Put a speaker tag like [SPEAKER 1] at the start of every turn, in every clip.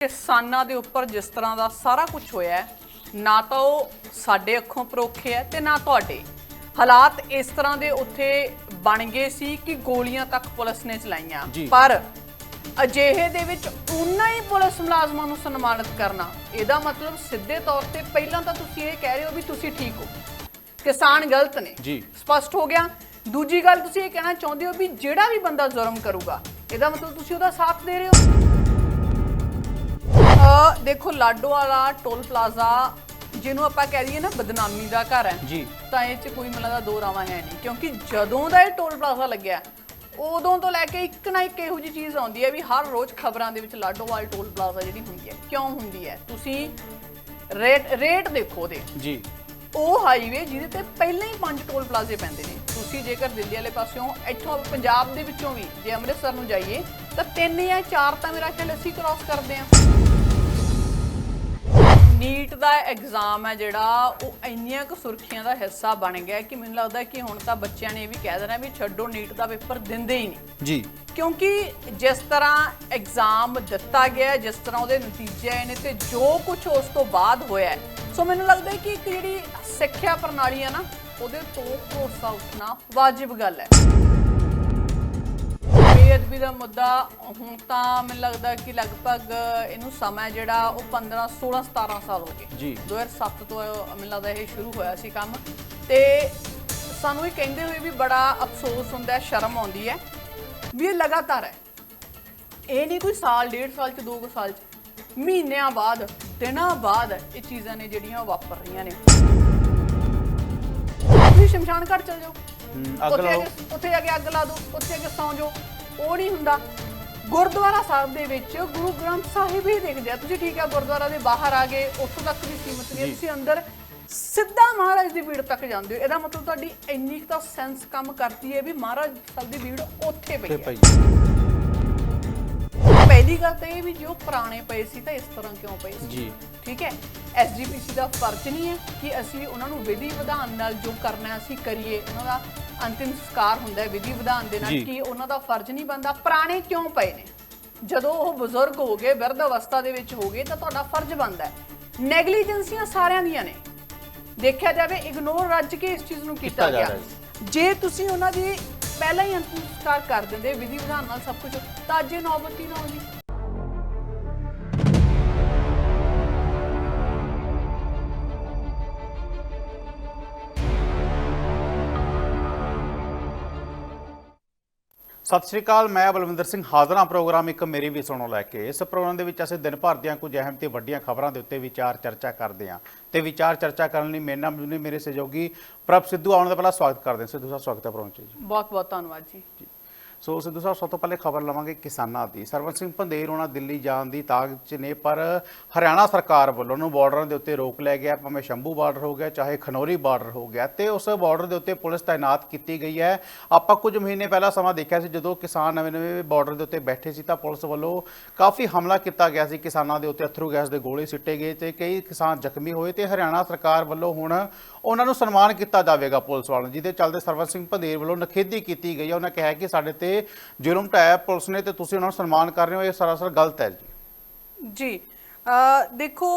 [SPEAKER 1] ਕਿਸਾਨਾਂ ਦੇ ਉੱਪਰ ਜਿਸ ਤਰ੍ਹਾਂ ਦਾ ਸਾਰਾ ਕੁਝ ਹੋਇਆ ਹੈ, ਨਾ ਤਾਂ ਉਹ ਸਾਡੇ ਅੱਖੋਂ ਪਰੋਖੇ ਹੈ ਤੇ ਨਾ ਤੁਹਾਡੇ। ਹਾਲਾਤ ਇਸ ਤਰ੍ਹਾਂ ਦੇ ਉੱਥੇ ਬਣ ਗਏ ਸੀ ਕਿ ਗੋਲੀਆਂ ਤੱਕ ਪੁਲਿਸ ਨੇ ਚਲਾਈਆਂ।
[SPEAKER 2] ਜੀ।
[SPEAKER 1] ਪਰ ਅਜਿਹੇ ਦੇ ਵਿੱਚ ਉਨਾ ਹੀ ਪੁਲਿਸ ਮੁਲਾਜ਼ਮਾਂ ਨੂੰ ਸਨਮਾਨਿਤ ਕਰਨਾ ਇਹਦਾ ਮਤਲਬ ਸਿੱਧੇ ਤੌਰ ਤੇ ਪਹਿਲਾਂ ਤਾਂ ਤੁਸੀਂ ਇਹ ਕਹਿ ਰਹੇ ਹੋ ਵੀ ਤੁਸੀਂ ਠੀਕ ਹੋ। ਕਿਸਾਨ ਗਲਤ ਨੇ।
[SPEAKER 2] ਜੀ।
[SPEAKER 1] ਸਪਸ਼ਟ ਹੋ ਗਿਆ। ਦੂਜੀ ਗੱਲ ਤੁਸੀਂ ਇਹ ਕਹਿਣਾ ਚਾਹੁੰਦੇ ਹੋ ਵੀ ਜਿਹੜਾ ਵੀ ਬੰਦਾ ਜ਼ੁਲਮ ਕਰੂਗਾ ਇਹਦਾ ਮਤਲਬ ਤੁਸੀਂ ਉਹਦਾ ਸਾਥ ਦੇ ਰਹੇ ਹੋ। ਅ ਦੇਖੋ ਲਾਡੋ ਵਾਲਾ ਟੋਲ ਪਲਾਜ਼ਾ ਜਿਹਨੂੰ ਆਪਾਂ ਕਹਿ ਦਈਏ ਨਾ ਬਦਨਾਮੀ ਦਾ ਘਰ ਹੈ।
[SPEAKER 2] ਜੀ।
[SPEAKER 1] ਤਾਂ ਇਹ ਚ ਕੋਈ ਮਤਲਬ ਦਾ ਦੋ ਰਾਵਾਂ ਹੈ ਨਹੀਂ। ਕਿਉਂਕਿ ਜਦੋਂ ਦਾ ਇਹ ਟੋਲ ਪਲਾਜ਼ਾ ਲੱਗਿਆ ਉਦੋਂ ਤੋਂ ਲੈ ਕੇ ਇੱਕ ਨਾ ਇੱਕ ਇਹੋ ਜਿਹੀ ਚੀਜ਼ ਆਉਂਦੀ ਹੈ ਵੀ ਹਰ ਰੋਜ਼ ਖਬਰਾਂ ਦੇ ਵਿੱਚ ਲਾਡੋਵਾਲ ਟੋਲ ਪਲਾਜ਼ਾ ਜਿਹੜੀ ਹੁੰਦੀ ਹੈ ਕਿਉਂ ਹੁੰਦੀ ਹੈ? ਤੁਸੀਂ ਰੇਟ ਰੇਟ ਦੇਖੋ ਉਹਦੇ।
[SPEAKER 2] ਜੀ।
[SPEAKER 1] ਉਹ ਹਾਈਵੇ ਜਿਹਦੇ ਤੇ ਪਹਿਲਾਂ ਹੀ ਪੰਜ ਟੋਲ ਪਲਾਜ਼ੇ ਪੈਂਦੇ ਨੇ। ਤੁਸੀਂ ਜੇਕਰ ਦਿੱਲੀ ਵਾਲੇ ਪਾਸਿਓਂ ਇੱਥੋਂ ਪੰਜਾਬ ਦੇ ਵਿੱਚੋਂ ਵੀ ਜੇ ਅੰਮ੍ਰਿਤਸਰ ਨੂੰ ਜਾਈਏ ਤਾਂ ਤਿੰਨ ਜਾਂ ਚਾਰ ਤਾਂ ਮੇਰਾ ਖਿਆਲ ਅਸੀਂ ਕ੍ਰਾਸ ਕਰਦੇ ਹਾਂ। ਨੀਟ ਦਾ ਐਗਜ਼ਾਮ ਹੈ ਜਿਹੜਾ ਉਹ ਇੰਨੀਆਂ ਕੁ ਸੁਰਖੀਆਂ ਦਾ ਹਿੱਸਾ ਬਣ ਗਿਆ ਕਿ ਮੈਨੂੰ ਲੱਗਦਾ ਕਿ ਹੁਣ ਤਾਂ ਬੱਚਿਆਂ ਨੇ ਇਹ ਵੀ ਕਹਿ ਦੇਣਾ ਵੀ ਛੱਡੋ ਨੀਟ ਦਾ ਪੇਪਰ ਦਿੰਦੇ ਹੀ ਨਹੀਂ।
[SPEAKER 2] ਜੀ।
[SPEAKER 1] ਕਿਉਂਕਿ ਜਿਸ ਤਰ੍ਹਾਂ ਐਗਜ਼ਾਮ ਦਿੱਤਾ ਗਿਆ ਜਿਸ ਤਰ੍ਹਾਂ ਉਹਦੇ ਨਤੀਜੇ ਆਏ ਨੇ ਤੇ ਜੋ ਕੁਝ ਉਸ ਤੋਂ ਬਾਅਦ ਹੋਇਆ ਸੋ ਮੈਨੂੰ ਲੱਗਦਾ ਕਿ ਇੱਕ ਜਿਹੜੀ ਸਿੱਖਿਆ ਪ੍ਰਣਾਲੀ ਹੈ ਨਾ ਉਹਦੇ ਤੋਂ ਭਰੋਸਾ ਉੱਠਣਾ ਵਾਜਿਬ ਗੱਲ ਹੈ। ਬੇਅਦਬੀ ਦਾ ਮੁੱਦਾ ਹੁਣ ਤਾਂ ਮੈਨੂੰ ਲੱਗਦਾ ਕਿ ਲਗਭਗ ਇਹਨੂੰ ਸਮਾਂ ਹੈ ਜਿਹੜਾ ਉਹ 15 16 17 ਸਾਲ ਹੋ ਗਏ।
[SPEAKER 2] ਜੀ।
[SPEAKER 1] 2007 ਤੋਂ ਮੈਨੂੰ ਲੱਗਦਾ ਇਹ ਸ਼ੁਰੂ ਹੋਇਆ ਸੀ ਕੰਮ। ਤੇ ਸਾਨੂੰ ਇਹ ਕਹਿੰਦੇ ਹੋਏ ਵੀ ਬੜਾ ਅਫਸੋਸ ਹੁੰਦਾ ਹੈ ਸ਼ਰਮ ਆਉਂਦੀ ਹੈ ਵੀ ਇਹ ਲਗਾਤਾਰ ਹੈ। ਇਹ ਨਹੀਂ ਕੋਈ ਸਾਲ ਡੇਢ ਸਾਲ ਚ ਦੋ ਕੁ ਸਾਲ ਚ। ਮਹੀਨਿਆਂ ਬਾਅਦ ਦਿਨਾਂ ਬਾਅਦ ਇਹ ਚੀਜ਼ਾਂ ਨੇ ਜਿਹੜੀਆਂ ਉਹ ਵਾਪਰ ਰਹੀਆਂ ਨੇ। ਤੁਸੀਂ ਸ਼ਮਸ਼ਾਨ ਘਾਟ ਚਲ ਜਾਓ।
[SPEAKER 2] ਅੱਗ ਲਾਓ।
[SPEAKER 1] ਉੱਥੇ ਜਾ ਕੇ ਅੱਗ ਲਾ ਦਿਓ ਉੱਥੇ ਜਾ ਕੇ ਸੌਂ ਜਾਓ। ਉਹ ਨਹੀਂ ਹੁੰਦਾ। ਗੁਰਦੁਆਰਾ ਸਾਹਿਬ ਦੇ ਵਿੱਚ ਗੁਰੂ ਗ੍ਰੰਥ ਸਾਹਿਬ ਹੀ ਦੇਖਦੇ ਆ। ਤੁਸੀਂ ਠੀਕ ਆ ਗੁਰਦੁਆਰਾ ਦੇ ਬਾਹਰ ਆ ਗਏ ਉੱਥੋਂ ਤੱਕ ਵੀ ਸੀਮਤ ਨਹੀਂ। ਤੁਸੀਂ ਅੰਦਰ ਸਿੱਧਾ ਮਹਾਰਾਜ ਦੀ ਭੀੜ ਤੱਕ ਜਾਂਦੇ ਹੋ। ਇਹਦਾ ਮਤਲਬ ਤੁਹਾਡੀ ਇੰਨੀ ਤਾਂ ਸੈਂਸ ਕੰਮ ਕਰਦੀ ਹੈ ਵੀ ਮਹਾਰਾਜ ਸਾਹਿਬ ਦੀ ਭੀੜ ਉੱਥੇ ਪਈ ਹੈ। ਪਹਿਲੀ ਗੱਲ ਤਾਂ ਇਹ ਵੀ ਜੋ ਪੁਰਾਣੇ ਪਏ ਸੀ ਤਾਂ ਇਸ ਤਰ੍ਹਾਂ ਕਿਉਂ ਪਏ ਸੀ?
[SPEAKER 2] ਜੀ।
[SPEAKER 1] ਠੀਕ ਹੈ? ਐਸਜੀਪੀਸੀ ਦਾ ਫਰਜ਼ ਨਹੀਂ ਹੈ ਕਿ ਅਸੀਂ ਉਹਨਾਂ ਨੂੰ ਵਿਧੀ ਵਿਧਾਨ ਨਾਲ ਜੋ ਕਰਨਾ ਹੈ ਅਸੀਂ ਕਰੀਏ ਉਹਨਾਂ ਦਾ ਅੰਤਿਮ ਸੰਸਕਾਰ ਹੁੰਦਾ ਹੈ ਵਿਧੀ ਵਿਧਾਨ ਦੇ ਨਾਲ। ਕਿ ਉਹਨਾਂ ਦਾ ਫਰਜ਼ ਨਹੀਂ ਬਣਦਾ। ਪੁਰਾਣੇ ਕਿਉਂ ਪਏ ਨੇ? ਜਦੋਂ ਉਹ ਬਜ਼ੁਰਗ ਹੋ ਗਏ ਬਿਰਧ ਅਵਸਥਾ ਦੇ ਵਿੱਚ ਹੋ ਗਏ ਤਾਂ ਤੁਹਾਡਾ ਫਰਜ਼ ਬਣਦਾ ਹੈ। ਨੈਗਲੀਜੈਂਸੀਆਂ ਸਾਰਿਆਂ ਦੀਆਂ ਨੇ। ਦੇਖਿਆ ਜਾਵੇ ਇਗਨੋਰ ਰੱਜ ਕੇ ਇਸ ਚੀਜ਼ ਨੂੰ ਕੀਤਾ ਗਿਆ। ਜੇ ਤੁਸੀਂ ਉਹਨਾਂ ਦੀ ਪਹਿਲਾਂ ਹੀ ਅੰਤਿਮ ਸੰਸਕਾਰ ਕਰ ਦਿੰਦੇ, ਵਿਧੀ ਵਿਧਾਨ ਨਾਲ ਸਭ ਕੁਝ। ਤਾਂ ਅੱਜ ਇਹ ਨੌਬਤੀ ਨਾ ਆਉਂਦੀ
[SPEAKER 2] ਸਤਿ ਸ਼੍ਰੀ ਅਕਾਲ ਮੈਂ ਬਲਵਿੰਦਰ ਸਿੰਘ ਹਾਜ਼ਰ ਪ੍ਰੋਗਰਾਮ ਇੱਕ ਮੇਰੀ ਵੀ ਸੁਣੋ ਲੈ ਕੇ। ਇਸ ਪ੍ਰੋਗਰਾਮ ਦੇ ਵਿੱਚ ਅਸੀਂ ਦਿਨ ਭਰ ਦੀਆਂ ਕੁਝ ਅਹਿਮ ਤੇ ਵੱਡੀਆਂ ਖਬਰਾਂ ਦੇ ਉੱਤੇ ਵਿਚਾਰ ਚਰਚਾ ਕਰਦੇ ਹਾਂ ਤੇ ਵਿਚਾਰ ਚਰਚਾ ਕਰਨ ਲਈ ਮੇਰੇ ਨਾਲ ਮੇਰੇ ਸਹਿਯੋਗੀ ਪ੍ਰਭ ਸਿੱਧੂ ਆਉਣ ਦਾ ਪਹਿਲਾਂ ਸਵਾਗਤ ਕਰਦੇ ਹਾਂ। ਸਿੱਧੂ ਸਾਹਿਬ ਸਵਾਗਤ ਹੈ ਪ੍ਰੋਗਰਾਮ 'ਚ ਜੀ।
[SPEAKER 1] ਬਹੁਤ ਬਹੁਤ ਧੰਨਵਾਦ ਜੀ।
[SPEAKER 2] ਸੋ ਸਿੱਧੂ ਸਾਹਿਬ, ਸਭ ਤੋਂ ਪਹਿਲੇ ਖਬਰ ਲਵਾਂਗੇ ਕਿਸਾਨਾਂ ਦੀ। ਸਰਵਨ ਸਿੰਘ ਭੰਦੇਰ ਉਹਨਾਂ ਦਿੱਲੀ ਜਾਣ ਦੀ ਤਾਕ 'ਚ ਨੇ, ਪਰ ਹਰਿਆਣਾ ਸਰਕਾਰ ਵੱਲੋਂ ਉਹਨੂੰ ਬਾਰਡਰਾਂ ਦੇ ਉੱਤੇ ਰੋਕ ਲਿਆ ਗਿਆ। ਭਾਵੇਂ ਸ਼ੰਭੂ ਬਾਰਡਰ ਹੋ ਗਿਆ, ਚਾਹੇ ਖਨੌਰੀ ਬਾਰਡਰ ਹੋ ਗਿਆ, ਤੇ ਉਸ ਬਾਰਡਰ ਦੇ ਉੱਤੇ ਪੁਲਿਸ ਤਾਇਨਾਤ ਕੀਤੀ ਗਈ ਹੈ। ਆਪਾਂ ਕੁਝ ਮਹੀਨੇ ਪਹਿਲਾਂ ਸਮਾਂ ਦੇਖਿਆ ਸੀ, ਜਦੋਂ ਕਿਸਾਨ ਨਵੇਂ-ਨਵੇਂ ਬਾਰਡਰ ਦੇ ਉੱਤੇ ਬੈਠੇ ਸੀ, ਤਾਂ ਪੁਲਿਸ ਵੱਲੋਂ ਕਾਫੀ ਹਮਲਾ ਕੀਤਾ ਗਿਆ ਸੀ। ਕਿਸਾਨਾਂ ਦੇ ਉੱਤੇ ਅਥਰੂ ਗੈਸ ਦੇ ਗੋਲੇ ਸਿੱਟੇ ਗਏ ਤੇ ਕਈ ਕਿਸਾਨ ਜ਼ਖਮੀ ਹੋਏ ਤੇ ਹਰਿਆਣਾ ਸਰਕਾਰ ਵੱਲੋਂ ਹੁਣ ਉਹਨਾਂ ਨੂੰ ਸਨਮਾਨ ਕੀਤਾ ਜਾਵੇਗਾ ਪੁਲਿਸ ਵੱਲੋਂ, ਜਿਹਦੇ ਚੱਲਦੇ ਸਰਵਨ ਸਿੰਘ ਭੰਦੇਰ ਵੱਲੋਂ ਨਖੇਦੀ ਕੀਤੀ ਗਈ ਹੈ। ਉਹਨਾਂ ਕਿਹਾ ਕਿ ਸਾਡੇ ਤੇ ਜ਼ੁਲਮ ਢਾਇਆ ਪੁਲਿਸ ਨੇ ਤੇ ਤੁਸੀਂ ਉਹਨਾਂ ਨੂੰ ਸਨਮਾਨ ਕਰ ਰਹੇ ਹੋ ਇਹ ਸਰਾਸਰ ਗਲਤ ਹੈ ਜੀ।
[SPEAKER 1] ਜੀ ਅ ਦੇਖੋ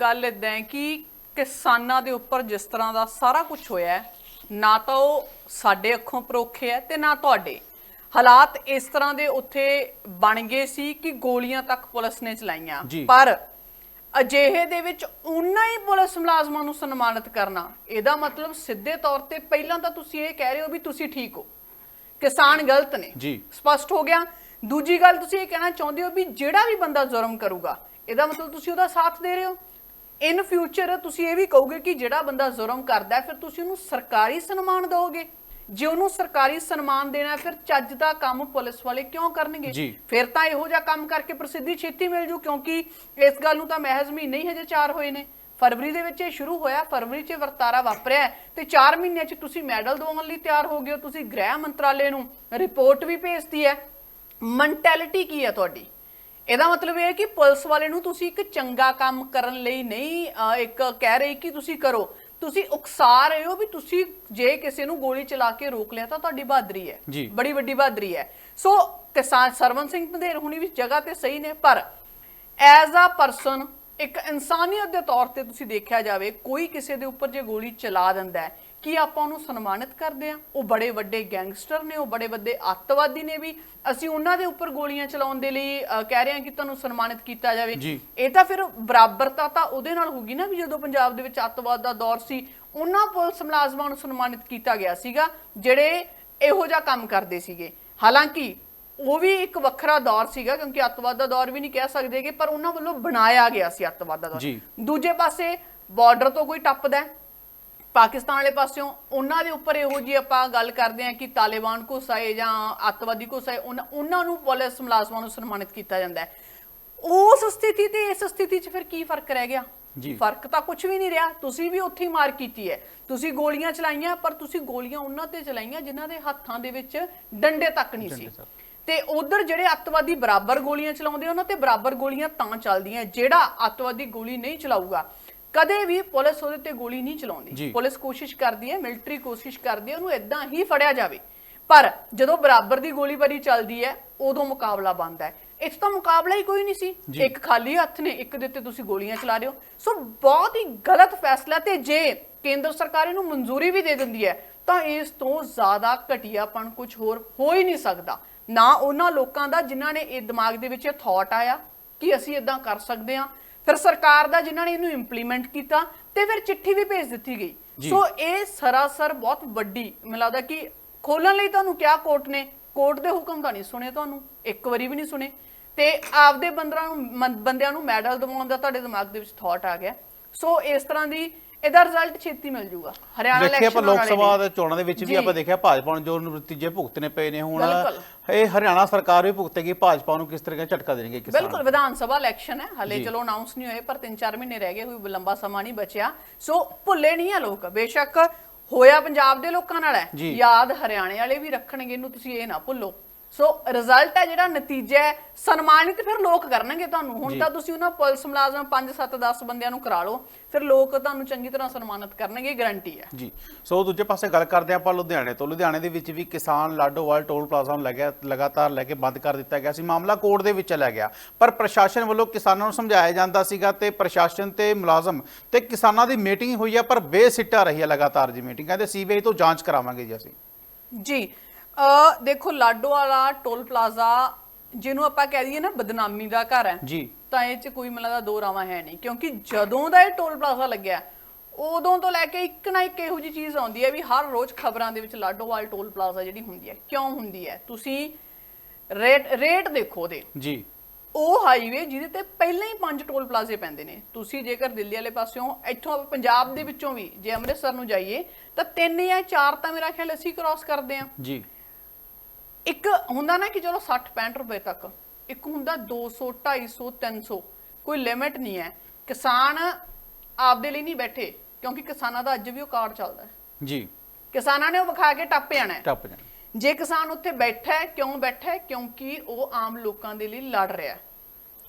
[SPEAKER 1] ਗੱਲ ਇਦਾਂ ਹੈ ਕਿ ਕਿਸਾਨਾਂ ਦੇ ਉੱਪਰ ਜਿਸ ਤਰ੍ਹਾਂ ਦਾ ਸਾਰਾ ਕੁਝ ਹੋਇਆ ਨਾ ਤਾਂ ਉਹ ਸਾਡੇ ਅੱਖੋਂ ਪਰੋਖੇ ਹੈ ਤੇ ਨਾ ਤੁਹਾਡੇ। ਹਾਲਾਤ ਇਸ ਤਰ੍ਹਾਂ ਦੇ ਉੱਥੇ ਬਣ ਗਏ ਸੀ ਕਿ ਗੋਲੀਆਂ ਤੱਕ ਪੁਲਿਸ ਨੇ ਚਲਾਈਆਂ। ਪਰ ਅਜਿਹੇ ਦੇ ਵਿੱਚ ਉਨਾ ਹੀ ਪੁਲਿਸ ਮੁਲਾਜ਼ਮਾਂ ਨੂੰ ਸਨਮਾਨਿਤ ਕਰਨਾ ਇਹਦਾ ਮਤਲਬ ਸਿੱਧੇ ਤੌਰ ਤੇ ਪਹਿਲਾਂ ਤਾਂ ਤੁਸੀਂ ਇਹ ਕਹਿ ਰਹੇ ਹੋ ਵੀ ਤੁਸੀਂ ਠੀਕ ਹੋ। ਕਿਸਾਨ ਗਲਤ ਨੇ।
[SPEAKER 2] ਜੀ।
[SPEAKER 1] ਸਪਸ਼ਟ ਹੋ ਗਿਆ। ਦੂਜੀ ਗੱਲ ਤੁਸੀਂ ਇਹ ਕਹਿਣਾ ਚਾਹੁੰਦੇ ਹੋ ਵੀ ਜਿਹੜਾ ਵੀ ਬੰਦਾ ਜ਼ੁਲਮ ਕਰੂਗਾ ਇਹਦਾ ਮਤਲਬ ਤੁਸੀਂ ਉਹਦਾ ਸਾਥ ਦੇ ਰਹੇ ਹੋ। ਇਨ ਫਿਊਚਰ ਤੁਸੀਂ ਇਹ ਵੀ ਕਹੋਗੇ ਕਿ ਜਿਹੜਾ ਬੰਦਾ ਜ਼ੁਲਮ ਕਰਦਾ ਫਿਰ ਤੁਸੀਂ ਉਹਨੂੰ ਸਰਕਾਰੀ ਸਨਮਾਨ ਦਿਓਗੇ। ਜੇ ਉਹਨੂੰ ਸਰਕਾਰੀ ਸਨਮਾਨ ਦੇਣਾ ਫਿਰ ਚੱਜ ਦਾ ਕੰਮ ਪੁਲਿਸ ਵਾਲੇ ਕਿਉਂ ਕਰਨਗੇ। ਫਿਰ ਤਾਂ ਇਹੋ ਜਿਹਾ ਕੰਮ ਕਰਕੇ ਪ੍ਰਸਿੱਧੀ ਛੇਤੀ ਮਿਲ ਜੂ ਕਿਉਂਕਿ ਇਸ ਗੱਲ ਨੂੰ ਤਾਂ ਮਹਿਜ਼ ਮਹੀਨੇ ਹੀ ਹਜੇ 4 ਹੋਏ ਨੇ। ਫਰਵਰੀ ਦੇ ਵਿੱਚ ਇਹ ਸ਼ੁਰੂ ਹੋਇਆ ਫਰਵਰੀ 'ਚ ਵਰਤਾਰਾ ਵਾਪਰਿਆ ਤੇ 4 ਮਹੀਨਿਆਂ 'ਚ ਤੁਸੀਂ ਮੈਡਲ ਦਿਵਾਉਣ ਲਈ ਤਿਆਰ ਹੋ ਗਏ ਹੋ ਤੁਸੀਂ ਗ੍ਰਹਿ ਮੰਤਰਾਲੇ ਨੂੰ ਰਿਪੋਰਟ ਵੀ ਭੇਜਤੀ ਹੈ। ਮੈਂਟੈਲਿਟੀ ਕੀ ਹੈ ਤੁਹਾਡੀ? ਇਹਦਾ ਮਤਲਬ ਇਹ ਹੈ ਕਿ ਪੁਲਿਸ ਵਾਲੇ ਨੂੰ ਤੁਸੀਂ ਇੱਕ ਚੰਗਾ ਕੰਮ ਕਰਨ ਲਈ ਨਹੀਂ ਇੱਕ ਕਹਿ ਰਹੇ ਕਿ ਤੁਸੀਂ ਕਰੋ। ਤੁਸੀਂ ਉਕਸਾ ਰਹੇ ਹੋ ਵੀ ਤੁਸੀਂ ਜੇ ਕਿਸੇ ਨੂੰ ਗੋਲੀ ਚਲਾ ਕੇ ਰੋਕ ਲਿਆ ਤਾਂ ਤੁਹਾਡੀ ਬਹਾਦਰੀ ਹੈ। ਬੜੀ ਵੱਡੀ ਬਹਾਦਰੀ ਹੈ। ਸੋ ਕਿਸਾਨ ਸਰਵਨ ਸਿੰਘ ਪੰਧੇਰ ਹੁਣੀ ਵੀ ਜਗ੍ਹਾ ਤੇ ਸਹੀ ਨੇ ਪਰ ਐਜ਼ ਅ ਪਰਸਨ ਇੱਕ ਇਨਸਾਨੀਅਤ ਦੇ ਤੌਰ ਤੇ ਤੁਸੀਂ ਦੇਖਿਆ ਜਾਵੇ ਕੋਈ ਕਿਸੇ ਦੇ ਉੱਪਰ ਜੇ ਗੋਲੀ ਚਲਾ ਦਿੰਦਾ ਹੈ ਕੀ ਆਪਾਂ ਉਹਨੂੰ ਸਨਮਾਨਿਤ ਕਰਦੇ ਆ ਉਹ ਬੜੇ ਵੱਡੇ ਗੈਂਗਸਟਰ ਨੇ ਉਹ ਬੜੇ ਵੱਡੇ ਅੱਤਵਾਦੀ ਨੇ ਵੀ। ਅਸੀਂ ਉਹਨਾਂ ਦੇ ਉੱਪਰ ਗੋਲੀਆਂ ਚਲਾਉਣ ਦੇ ਲਈ ਕਹਿ ਰਹੇ ਹਾਂ ਕਿ ਤੁਹਾਨੂੰ ਸਨਮਾਨਿਤ ਕੀਤਾ ਜਾਵੇ। ਇਹ ਤਾਂ ਫਿਰ ਬਰਾਬਰਤਾ ਤਾਂ ਉਹਦੇ ਨਾਲ ਹੋਗੀ ਨਾ ਵੀ ਜਦੋਂ ਪੰਜਾਬ ਦੇ ਵਿੱਚ ਅੱਤਵਾਦ ਦਾ ਦੌਰ ਸੀ ਉਹਨਾਂ ਪੁਲਿਸ ਮੁਲਾਜ਼ਮਾਂ ਨੂੰ ਸਨਮਾਨਿਤ ਕੀਤਾ ਗਿਆ ਸੀਗਾ ਜਿਹੜੇ ਇਹੋ ਜਿਹਾ ਕੰਮ ਕਰਦੇ ਸੀਗੇ। ਹਾਲਾਂਕਿ ਉਹ ਵੀ ਇੱਕ ਵੱਖਰਾ ਦੌਰ ਸੀਗਾ ਕਿਉਂਕਿ ਅੱਤਵਾਦ ਦਾ ਦੌਰ ਵੀ ਨਹੀਂ ਕਹਿ ਸਕਦੇਗੇ ਪਰ ਉਹਨਾਂ ਵੱਲੋਂ ਬਣਾਇਆ ਗਿਆ ਸੀ ਅੱਤਵਾਦ ਦਾ ਦੌਰ। ਦੂਜੇ ਪਾਸੇ ਬਾਰਡਰ ਤੋਂ ਕੋਈ ਟੱਪਦਾ ਹੈ ਪਾਕਿਸਤਾਨ ਵਾਲੇ ਪਾਸਿਓਂ ਉਹਨਾਂ ਦੇ ਉੱਪਰ ਇਹੋ ਜੀ ਆਪਾਂ ਗੱਲ ਕਰਦੇ ਹਾਂ ਕਿ ਤਾਲਿਬਾਨ ਘੁਸਾਏ ਜਾਂ ਅੱਤਵਾਦੀ ਘੁਸਾਏ ਉਹਨਾਂ ਉਹਨਾਂ ਨੂੰ ਪੁਲਿਸ ਮੁਲਾਜ਼ਮਾਂ ਨੂੰ ਸਨਮਾਨਿਤ ਕੀਤਾ ਜਾਂਦਾ ਹੈ ਉਸ ਸਥਿਤੀ ਤੇ ਇਸ ਸਥਿਤੀ 'ਚ ਫਿਰ ਕੀ ਫ਼ਰਕ ਰਹਿ ਗਿਆ
[SPEAKER 2] ਜੀ।
[SPEAKER 1] ਫ਼ਰਕ ਤਾਂ ਕੁਝ ਵੀ ਨਹੀਂ ਰਿਹਾ ਤੁਸੀਂ ਵੀ ਉੱਥੇ ਮਾਰ ਕੀਤੀ ਹੈ ਤੁਸੀਂ ਗੋਲੀਆਂ ਚਲਾਈਆਂ ਪਰ ਤੁਸੀਂ ਗੋਲੀਆਂ ਉਹਨਾਂ ਤੇ ਚਲਾਈਆਂ ਜਿਨ੍ਹਾਂ ਦੇ ਹੱਥਾਂ ਦੇ ਵਿੱਚ ਡੰਡੇ ਤੱਕ ਨਹੀਂ ਸੀ। ਤੇ ਉਧਰ ਜਿਹੜੇ ਅੱਤਵਾਦੀ ਬਰਾਬਰ ਗੋਲੀਆਂ ਚਲਾਉਂਦੇ ਉਹਨਾਂ ਤੇ ਬਰਾਬਰ ਗੋਲੀਆਂ ਤਾਂ ਚੱਲਦੀਆਂ ਜਿਹੜਾ ਅੱਤਵਾਦੀ ਗੋਲੀ ਨਹੀਂ ਚਲਾਊਗਾ। ਕਦੇ ਵੀ ਪੁਲਿਸ ਉਹਦੇ ਤੇ ਗੋਲੀ ਨਹੀਂ। ਚਲਾਉਂਦੀ। ਪੁਲਿਸ ਕੋਸ਼ਿਸ਼ ਕਰਦੀ ਹੈ ਮਿਲਟਰੀ ਕੋਸ਼ਿਸ਼ ਕਰਦੀ ਹੈ ਉਹਨੂੰ ਇਦਾਂ ਹੀ ਫੜਿਆ ਜਾਵੇ। ਪਰ ਜਦੋਂ ਬਰਾਬਰ ਦੀ ਗੋਲੀਬਾਰੀ ਚੱਲਦੀ ਹੈ ਉਦੋਂ ਮੁਕਾਬਲਾ ਬਣਦਾ ਹੈ ਇੱਥੇ ਤਾਂ ਮੁਕਾਬਲਾ ਹੀ ਕੋਈ ਨਹੀਂ ਸੀ। ਇੱਕ ਖਾਲੀ ਹੱਥ ਨੇ ਇੱਕ ਦੇ ਉੱਤੇ ਤੁਸੀਂ ਗੋਲੀਆਂ ਚਲਾ ਰਹੇ ਹੋ। ਸੋ ਬਹੁਤ ਹੀ ਗਲਤ ਫੈਸਲਾ ਤੇ ਜੇ ਕੇਂਦਰ ਸਰਕਾਰ ਇਹਨੂੰ ਮਨਜ਼ੂਰੀ ਵੀ ਦੇ ਦਿੰਦੀ ਹੈ ਤਾਂ ਇਸ ਤੋਂ ਜ਼ਿਆਦਾ ਘਟੀਆਪਣ ਕੁਝ ਹੋਰ ਹੋ ਹੀ ਨਹੀਂ ਸਕਦਾ। ਨਾ ਉਹਨਾਂ ਲੋਕਾਂ ਦਾ ਜਿਨ੍ਹਾਂ ਨੇ ਇਹ ਦਿਮਾਗ ਦੇ ਵਿੱਚ ਇਹ ਥਾਟ ਆਇਆ ਕਿ ਅਸੀਂ ਇਦਾਂ ਕਰ ਸਕਦੇ ਹਾਂ। ਫਿਰ ਸਰਕਾਰ ਦਾ ਜਿਨ੍ਹਾਂ ਨੇ ਇਹਨੂੰ ਇੰਪਲੀਮੈਂਟ ਕੀਤਾ ਤੇ ਫਿਰ ਚਿੱਠੀ ਵੀ ਭੇਜ ਦਿੱਤੀ ਗਈ। ਸੋ ਇਹ ਸਰਾਸਰ ਬਹੁਤ ਵੱਡੀ ਮੈਨੂੰ ਲੱਗਦਾ ਕਿ ਖੋਲਣ ਲਈ ਤੁਹਾਨੂੰ ਕਿਹਾ ਕੋਰਟ ਨੇ ਕੋਰਟ ਦੇ ਹੁਕਮ ਤਾਂ ਨਹੀਂ ਸੁਣੇ ਤੁਹਾਨੂੰ ਇੱਕ ਵਾਰੀ ਵੀ ਨਹੀਂ ਸੁਣੇ। ਤੇ ਆਪਦੇ ਬੰਦਰਾਂ ਨੂੰ ਬੰਦਿਆਂ ਨੂੰ ਮੈਡਲ ਦਿਵਾਉਣ ਦਾ ਤੁਹਾਡੇ ਦਿਮਾਗ ਦੇ ਵਿੱਚ ਥਾਟ ਆ ਗਿਆ। ਸੋ ਇਸ ਤਰ੍ਹਾਂ ਦੀ ਇਹਦਾ ਰਿਜ਼ਲਟ ਛੇਤੀ ਮਿਲ ਜੂਗਾ ਹਰਿਆਣਾ
[SPEAKER 2] ਦੇਖਿਆ ਆਪਾਂ ਲੋਕ ਸਭਾ। ਦੇ ਚੋਣਾਂ ਦੇ ਵਿੱਚ ਵੀ। ਆਪਾਂ ਦੇਖਿਆ ਭਾਜਪਾ ਨੂੰ ਜੋ ਨਤੀਜੇ ਭੁਗਤਨੇ ਪਏ ਨੇ ਹੁਣ। ਇਹ ਹਰਿਆਣਾ ਸਰਕਾਰ ਵੀ ਭੁਗਤੇਗੀ ਭਾਜਪਾ ਨੂੰ ਕਿਸ ਤਰ੍ਹਾਂ ਝਟਕਾ ਦੇਣਗੇ ਕਿਸਾਨ
[SPEAKER 1] ਬਿਲਕੁਲ ਵਿਧਾਨ ਸਭਾ ਇਲੈਕਸ਼ਨ ਹੈ ਹਲੇ। ਚਲੋ ਅਨਾਉਂਸ ਨਹੀਂ ਹੋਏ ਪਰ 3-4 ਮਹੀਨੇ ਰਹਿ ਗਏ ਕੋਈ ਲੰਬਾ ਸਮਾਂ ਨਹੀਂ ਬਚਿਆ ਸੋ ਭੁੱਲੇ ਨਹੀਂ ਆ ਲੋਕ ਬੇਸ਼ੱਕ ਹੋਇਆ ਪੰਜਾਬ ਦੇ ਲੋਕਾਂ ਨਾਲ ਹੈ। ਯਾਦ ਹਰਿਆਣੇ ਵਾਲੇ ਵੀ ਰੱਖਣਗੇ ਇਹਨੂੰ ਤੁਸੀਂ ਇਹ ਨਾ ਭੁੱਲੋ ਸੋ ਰਿਜ਼ਲਟ ਹੈ ਜਿਹੜਾ ਨਤੀਜਾ ਹੈ ਸਨਮਾਨਿਤ ਫਿਰ ਲੋਕ ਕਰਨਗੇ ਤੁਹਾਨੂੰ। ਹੁਣ। ਤਾਂ ਤੁਸੀਂ ਉਹਨਾਂ ਪੁਲਿਸ ਮੁਲਾਜ਼ਮ 5 7 10 ਬੰਦਿਆਂ ਨੂੰ ਕਰਾ ਲਓ। ਫਿਰ ਲੋਕ ਤੁਹਾਨੂੰ ਚੰਗੀ ਤਰ੍ਹਾਂ ਸਨਮਾਨਿਤ ਕਰਨਗੇ ਗਾਰੰਟੀ ਹੈ।
[SPEAKER 2] ਜੀ। ਸੋ ਦੂਜੇ ਪਾਸੇ ਗੱਲ ਕਰਦੇ ਆਪਾਂ ਲੁਧਿਆਣੇ ਤੋਂ। ਲੁਧਿਆਣੇ ਦੇ ਵਿੱਚ ਵੀ ਕਿਸਾਨ ਲਾਡੋਵਾਲ ਟੋਲ ਪਲਾਜ਼ਾ ਨੂੰ ਲੱਗਿਆ ਲਗਾਤਾਰ ਲੈ ਕੇ ਬੰਦ ਕਰ ਦਿੱਤਾ ਗਿਆ ਸੀ। ਮਾਮਲਾ ਕੋਰਟ ਦੇ ਵਿੱਚ ਚਲਾ ਗਿਆ। ਪਰ ਪ੍ਰਸ਼ਾਸਨ ਵੱਲੋਂ ਕਿਸਾਨਾਂ ਨੂੰ ਸਮਝਾਇਆ ਜਾਂਦਾ ਸੀਗਾ ਤੇ ਪ੍ਰਸ਼ਾਸਨ ਤੇ ਮੁਲਾਜ਼ਮ ਤੇ ਕਿਸਾਨਾਂ ਦੀ ਮੀਟਿੰਗ ਹੋਈ ਹੈ ਪਰ ਬੇਸਿੱਟਾ ਰਹੀ ਹੈ ਲਗਾਤਾਰ ਜੀ ਮੀਟਿੰਗ। ਕਹਿੰਦੇ ਸੀਬੀਆਈ ਤੋਂ ਜਾਂਚ ਕਰਾਵਾਂਗੇ ਜੀ ਅਸੀਂ।
[SPEAKER 1] ਜੀ। ਅ ਦੇਖੋ ਲਾਡੋ ਵਾਲਾ ਟੋਲ ਪਲਾਜ਼ਾ ਜਿਹਨੂੰ ਆਪਾਂ ਕਹਿ ਦਈਏ ਨਾ ਬਦਨਾਮੀ ਦਾ ਘਰ ਹੈ
[SPEAKER 2] ਜੀ।
[SPEAKER 1] ਤਾਂ ਇਹ ਚ ਕੋਈ ਮਤਲਬ ਦਾ ਦੋ ਰਾਵਾਂ ਹੈ ਨਹੀਂ। ਕਿਉਂਕਿ ਜਦੋਂ ਦਾ ਇਹ ਟੋਲ ਪਲਾਜ਼ਾ ਲੱਗਿਆ ਉਦੋਂ ਤੋਂ ਲੈ ਕੇ ਇੱਕ ਨਾ ਇੱਕ ਇਹੋ ਜਿਹੀ ਚੀਜ਼ ਆਉਂਦੀ ਹੈ ਵੀ ਹਰ ਰੋਜ਼ ਖਬਰਾਂ ਦੇ ਵਿੱਚ ਲਾਡੋਵਾਲ ਟੋਲ ਪਲਾਜ਼ਾ ਜਿਹੜੀ ਹੁੰਦੀ ਹੈ ਕਿਉਂ ਹੁੰਦੀ ਹੈ? ਤੁਸੀਂ ਰੇਟ ਰੇਟ ਦੇਖੋ ਉਹਦੇ।
[SPEAKER 2] ਜੀ।
[SPEAKER 1] ਉਹ ਹਾਈਵੇ ਜਿਹਦੇ ਤੇ ਪਹਿਲਾਂ ਹੀ ਪੰਜ ਟੋਲ ਪਲਾਜ਼ੇ ਪੈਂਦੇ ਨੇ। ਤੁਸੀਂ ਜੇਕਰ ਦਿੱਲੀ ਵਾਲੇ ਪਾਸਿਓਂ ਇੱਥੋਂ ਆਪਾਂ ਪੰਜਾਬ ਦੇ ਵਿੱਚੋਂ ਵੀ ਜੇ ਅੰਮ੍ਰਿਤਸਰ ਨੂੰ ਜਾਈਏ ਤਾਂ ਤਿੰਨ ਜਾਂ ਚਾਰ ਤਾਂ ਮੇਰਾ ਖਿਆਲ ਅਸੀਂ ਕ੍ਰਾਸ ਕਰਦੇ ਆਂ
[SPEAKER 2] ਜੀ।
[SPEAKER 1] ਇੱਕ ਹੁੰਦਾ ਨਾ ਕਿ ਚਲੋ 60 65 ਰੁਪਏ ਤੱਕ ਇੱਕ ਹੁੰਦਾ 200 250 300 ਕੋਈ ਲਿਮਿਟ ਨਹੀਂ ਹੈ। ਕਿਸਾਨ ਆਪਦੇ ਲਈ ਨਹੀਂ ਬੈਠੇ ਕਿਉਂਕਿ ਕਿਸਾਨਾਂ ਦਾ ਅੱਜ ਵੀ ਉਹ ਕਾਰਡ ਚੱਲਦਾ ਹੈ।
[SPEAKER 2] ਜੀ।
[SPEAKER 1] ਕਿਸਾਨਾਂ ਨੇ ਉਹ ਵਿਖਾ ਕੇ ਟੱਪ ਜਾਣਾ ਹੈ।
[SPEAKER 2] ਟੱਪ ਜਾਣ।
[SPEAKER 1] ਜੇ ਕਿਸਾਨ ਉੱਥੇ ਬੈਠਾ ਹੈ ਕਿਉਂ ਬੈਠਾ ਹੈ? ਕਿਉਂਕਿ ਉਹ ਆਮ ਲੋਕਾਂ ਦੇ ਲਈ ਲੜ ਰਿਹਾ ਹੈ।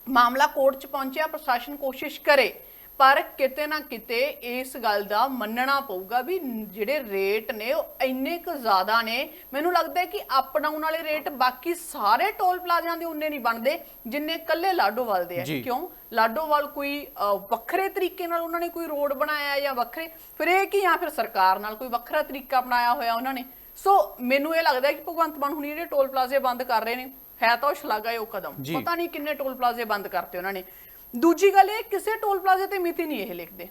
[SPEAKER 1] ਮਾਮਲਾ ਕੋਰਟ 'ਚ ਪਹੁੰਚਿਆ ਪ੍ਰਸ਼ਾਸਨ ਕੋਸ਼ਿਸ਼ ਕਰੇ ਪਰ ਕਿਤੇ ਨਾ ਕਿਤੇ ਇਸ ਗੱਲ ਦਾ ਮੰਨਣਾ ਪਊਗਾ ਵੀ ਜਿਹੜੇ ਰੇਟ ਨੇ ਉਹ ਇੰਨੇ ਕੁ ਜ਼ਿਆਦਾ ਨੇ। ਮੈਨੂੰ ਲੱਗਦਾ ਹੈ ਕਿ ਅਪ ਡਾਊਨ ਵਾਲੇ ਰੇਟ ਬਾਕੀ ਸਾਰੇ ਟੋਲ ਪਲਾਜ਼ਿਆਂ ਦੇ ਉਨੇ ਨਹੀਂ ਬਣਦੇ ਜਿੰਨੇ ਕੱਲੇ ਲਾਡੋਵਾਲ ਦੇ ਆ। ਕਿਉਂ? ਲਾਡੋਵਾਲ ਕੋਈ ਵੱਖਰੇ ਤਰੀਕੇ ਨਾਲ ਉਹਨਾਂ ਨੇ ਕੋਈ ਰੋਡ ਬਣਾਇਆ ਜਾਂ ਵੱਖਰੇ ਫਿਰ ਇਹ ਕੀ ਜਾਂ ਫਿਰ ਸਰਕਾਰ ਨਾਲ ਕੋਈ ਵੱਖਰਾ ਤਰੀਕਾ ਅਪਣਾਇਆ ਹੋਇਆ ਉਹਨਾਂ ਨੇ। ਸੋ ਮੈਨੂੰ ਇਹ ਲੱਗਦਾ ਕਿ ਭਗਵੰਤ ਮਾਨ ਹੁਣੀ ਜਿਹੜੇ ਟੋਲ ਪਲਾਜ਼ੇ ਬੰਦ ਕਰ ਰਹੇ ਨੇ ਹੈ ਤਾਂ ਉਹ ਸ਼ਲਾਘਾਯੋਗ ਕਦਮ। ਪਤਾ ਨਹੀਂ ਕਿੰਨੇ ਟੋਲ ਪਲਾਜ਼ੇ ਬੰਦ ਕਰਤੇ ਉਹਨਾਂ ਨੇ। ਦੂਜੀ ਗੱਲ ਇਹ ਕਿਸੇ ਟੋਲ ਪਲਾਜ਼ੇ ਤੇ ਮਿਤੀ ਨਹੀਂ ਇਹ ਲਿਖਦੇ।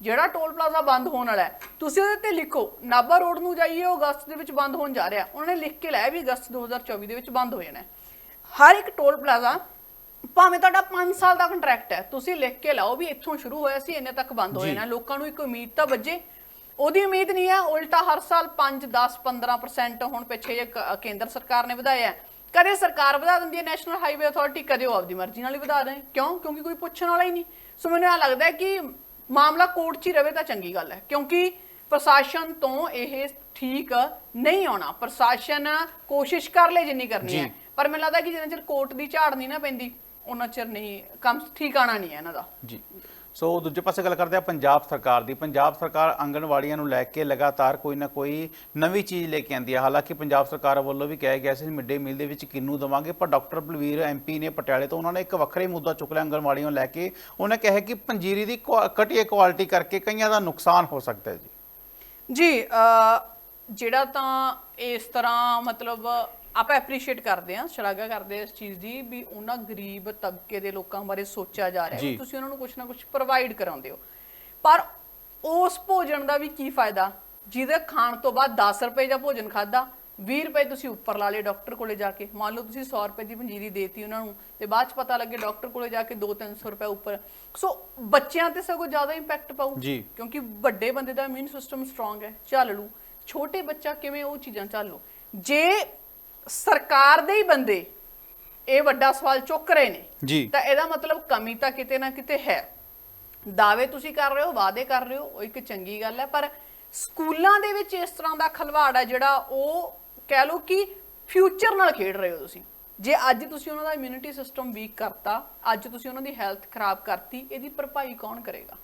[SPEAKER 1] ਜਿਹੜਾ ਟੋਲ ਪਲਾਜ਼ਾ ਬੰਦ ਹੋਣ ਵਾਲਾ ਹੈ ਤੁਸੀਂ ਉਹਦੇ ਤੇ ਲਿਖੋ ਨਾਭਾ ਰੋਡ ਨੂੰ ਜਾਈਏ ਉਹ ਅਗਸਤ ਦੇ ਵਿੱਚ ਬੰਦ ਹੋਣ ਜਾ ਰਿਹਾ। ਉਹਨਾਂ ਨੇ ਲਿਖ ਕੇ ਲਾਇਆ ਵੀ ਅਗਸਤ 2024 ਦੇ ਵਿੱਚ ਬੰਦ ਹੋ ਜਾਣਾ ਹੈ। ਹਰ ਇੱਕ ਟੋਲ ਪਲਾਜ਼ਾ ਭਾਵੇਂ ਤੁਹਾਡਾ 5 ਸਾਲ ਦਾ ਕੰਟਰੈਕਟ ਹੈ ਤੁਸੀਂ ਲਿਖ ਕੇ ਲਾਓ ਵੀ ਇੱਥੋਂ ਸ਼ੁਰੂ ਹੋਇਆ ਸੀ ਇੰਨੇ ਤੱਕ ਬੰਦ ਹੋ। ਜਾਣਾ। ਲੋਕਾਂ ਨੂੰ ਇੱਕ ਉਮੀਦ ਤਾਂ ਵੱਜੇ। ਉਹਦੀ ਉਮੀਦ ਨਹੀਂ ਹੈ ਉਲਟਾ ਹਰ ਸਾਲ 5 10 15% ਹੁਣ ਪਿੱਛੇ ਜੇ ਕੇਂਦਰ ਸਰਕਾਰ ਨੇ ਵਧਾਇਆ ਹੈ। ਕਦੇ ਸਰਕਾਰ ਵਧਾ ਦਿੰਦੀ ਹੈ ਨੈਸ਼ਨਲ ਹਾਈਵੇ ਅਥਾਰਟੀ ਕਦੇ ਉਹ ਆਪਦੀ ਮਰਜ਼ੀ ਨਾਲ ਹੀ ਵਧਾ ਦੇ ਕਿਉਂ? ਕਿਉਂਕਿ ਕੋਈ ਪੁੱਛਣ ਵਾਲਾ ਹੀ ਨਹੀਂ। ਸੋ ਮੈਨੂੰ ਇਹ ਲੱਗਦਾ ਹੈ ਕਿ ਮਾਮਲਾ ਕੋਰਟ 'ਚ ਹੀ ਰਵੇ ਤਾਂ ਚੰਗੀ ਗੱਲ ਹੈ। ਕਿਉਂਕਿ ਪ੍ਰਸ਼ਾਸਨ ਤੋਂ ਇਹ ਠੀਕ ਨਹੀਂ ਆਉਣਾ। ਪ੍ਰਸ਼ਾਸਨ ਕੋਸ਼ਿਸ਼ ਕਰ ਲੈ ਜਿੰਨੀ ਕਰਨੀ। ਹੈ। ਪਰ ਮੈਨੂੰ ਲੱਗਦਾ ਕਿ ਜਿੰਨਾ ਚਿਰ ਕੋਰਟ ਦੀ ਝਾੜ ਨਹੀਂ ਨਾ ਪੈਂਦੀ ਉਹਨਾਂ ਚਿਰ ਨਹੀਂ ਕੰਮ ਠੀਕ ਆਣਾ ਨਹੀਂ ਹੈ ਇਹਨਾਂ ਦਾ।
[SPEAKER 2] ਜੀ। ਸੋ ਦੂਜੇ ਪਾਸੇ ਗੱਲ ਕਰਦੇ ਆ ਪੰਜਾਬ ਸਰਕਾਰ ਦੀ। ਪੰਜਾਬ ਸਰਕਾਰ ਆਂਗਣਵਾੜੀਆਂ ਨੂੰ ਲੈ ਕੇ ਲਗਾਤਾਰ ਕੋਈ ਨਾ ਕੋਈ ਨਵੀਂ ਚੀਜ਼ ਲੈ ਕੇ ਆਂਦੀ ਹੈ। ਹਾਲਾਂਕਿ ਪੰਜਾਬ ਸਰਕਾਰ ਵੱਲੋਂ ਵੀ ਕਿਹਾ ਗਿਆ ਸੀ ਮਿਡ ਡੇ ਮੀਲ ਦੇ ਵਿੱਚ ਕਿੰਨੂ ਦਵਾਂਗੇ, ਪਰ ਡਾਕਟਰ ਬਲਵੀਰ ਐਮਪੀ ਨੇ ਪਟਿਆਲੇ ਤੋਂ ਉਹਨਾਂ ਨੇ ਇੱਕ ਵੱਖਰੇ ਮੁੱਦਾ ਚੁੱਕ ਲਿਆ ਆਂਗਣਵਾੜੀਆਂ ਨੂੰ ਲੈ ਕੇ। ਉਹਨੇ ਕਿਹਾ ਕਿ ਪੰਜੀਰੀ ਦੀ ਕੁਆ- ਘਟੀਆ ਕੁਆਲਿਟੀ ਕਰਕੇ ਕਈਆਂ ਦਾ ਨੁਕਸਾਨ ਹੋ ਸਕਦਾ ਹੈ ਜੀ।
[SPEAKER 1] ਜੀ ਜਿਹੜਾ ਤਾਂ ਇਸ ਤਰ੍ਹਾਂ ਮਤਲਬ ਆਪਾਂ ਐਪਰੀਸ਼ੀਏਟ ਕਰਦੇ ਹਾਂ ਸ਼ਲਾਘਾ ਕਰਦੇ ਹਾਂ ਇਸ ਚੀਜ਼ ਦੀ ਵੀ ਉਹਨਾਂ ਗਰੀਬ ਤਬਕੇ ਦੇ ਲੋਕਾਂ ਬਾਰੇ ਸੋਚਿਆ ਜਾ ਰਿਹਾ ਹੈ ਤੁਸੀਂ ਉਹਨਾਂ ਨੂੰ ਕੁਝ ਨਾ ਕੁਝ ਪ੍ਰੋਵਾਈਡ ਕਰਾਉਂਦੇ ਹੋ। ਪਰ ਉਸ ਭੋਜਨ ਦਾ ਵੀ ਕੀ ਫਾਇਦਾ? ਜਿਹਦੇ ਖਾਣ ਤੋਂ ਬਾਅਦ 10 ਰੁਪਏ ਦਾ ਭੋਜਨ ਖਾਦਾ 20 ਰੁਪਏ ਤੁਸੀਂ ਉੱਪਰ ਲਾ ਲਏ ਡਾਕਟਰ ਕੋਲੇ ਜਾ ਕੇ। ਮੰਨ ਲਓ ਤੁਸੀਂ 100 ਰੁਪਏ ਦੀ ਪੰਜੀਰੀ ਦੇਤੀ ਉਹਨਾਂ ਨੂੰ ਤੇ ਬਾਅਦ ਚ ਪਤਾ ਲੱਗੇ ਡਾਕਟਰ ਕੋਲੇ ਜਾ ਕੇ 2-300 ਰੁਪਏ ਉੱਪਰ। ਸੋ ਬੱਚਿਆਂ ਤੇ ਸਗੋਂ ਜ਼ਿਆਦਾ ਇੰਪੈਕਟ
[SPEAKER 2] ਜੀ।
[SPEAKER 1] ਕਿਉਂਕਿ ਵੱਡੇ ਬੰਦੇ ਦਾ ਇਮਿਊਨ ਸਿਸਟਮ ਸਟਰੋਂਗ ਹੈ ਚੱਲ ਲੂ ਛੋਟੇ ਬੱਚਾ ਕਿਵੇਂ ਉਹ ਚੀਜ਼ਾਂ ਚੱਲ ਲੂ ਜੇ ਸਰਕਾਰ ਦੇ ਹੀ ਬੰਦੇ ਇਹ ਵੱਡਾ ਸਵਾਲ ਚੁੱਕ ਰਹੇ ਨੇ।
[SPEAKER 2] ਜੀ।
[SPEAKER 1] ਤਾਂ ਇਹਦਾ ਮਤਲਬ ਕਮੀ ਤਾਂ ਕਿਤੇ ਨਾ ਕਿਤੇ ਹੈ। ਦਾਅਵੇ ਤੁਸੀਂ ਕਰ ਰਹੇ ਹੋ ਵਾਅਦੇ ਕਰ ਰਹੇ ਹੋ ਉਹ ਇੱਕ ਚੰਗੀ ਗੱਲ ਹੈ ਪਰ ਸਕੂਲਾਂ ਦੇ ਵਿੱਚ ਇਸ ਤਰ੍ਹਾਂ ਦਾ ਖਲਵਾੜ ਹੈ ਜਿਹੜਾ ਉਹ ਕਹਿ ਲਓ ਕਿ ਫਿਊਚਰ ਨਾਲ ਖੇਡ ਰਹੇ ਹੋ ਤੁਸੀਂ। ਜੇ ਅੱਜ ਤੁਸੀਂ ਉਹਨਾਂ ਦਾ ਇਮਿਊਨਿਟੀ ਸਿਸਟਮ ਵੀਕ ਕਰਤਾ ਅੱਜ ਤੁਸੀਂ ਉਹਨਾਂ ਦੀ ਹੈਲਥ ਖਰਾਬ ਕਰਤੀ ਇਹਦੀ ਭਰਪਾਈ ਕੌਣ ਕਰੇਗਾ?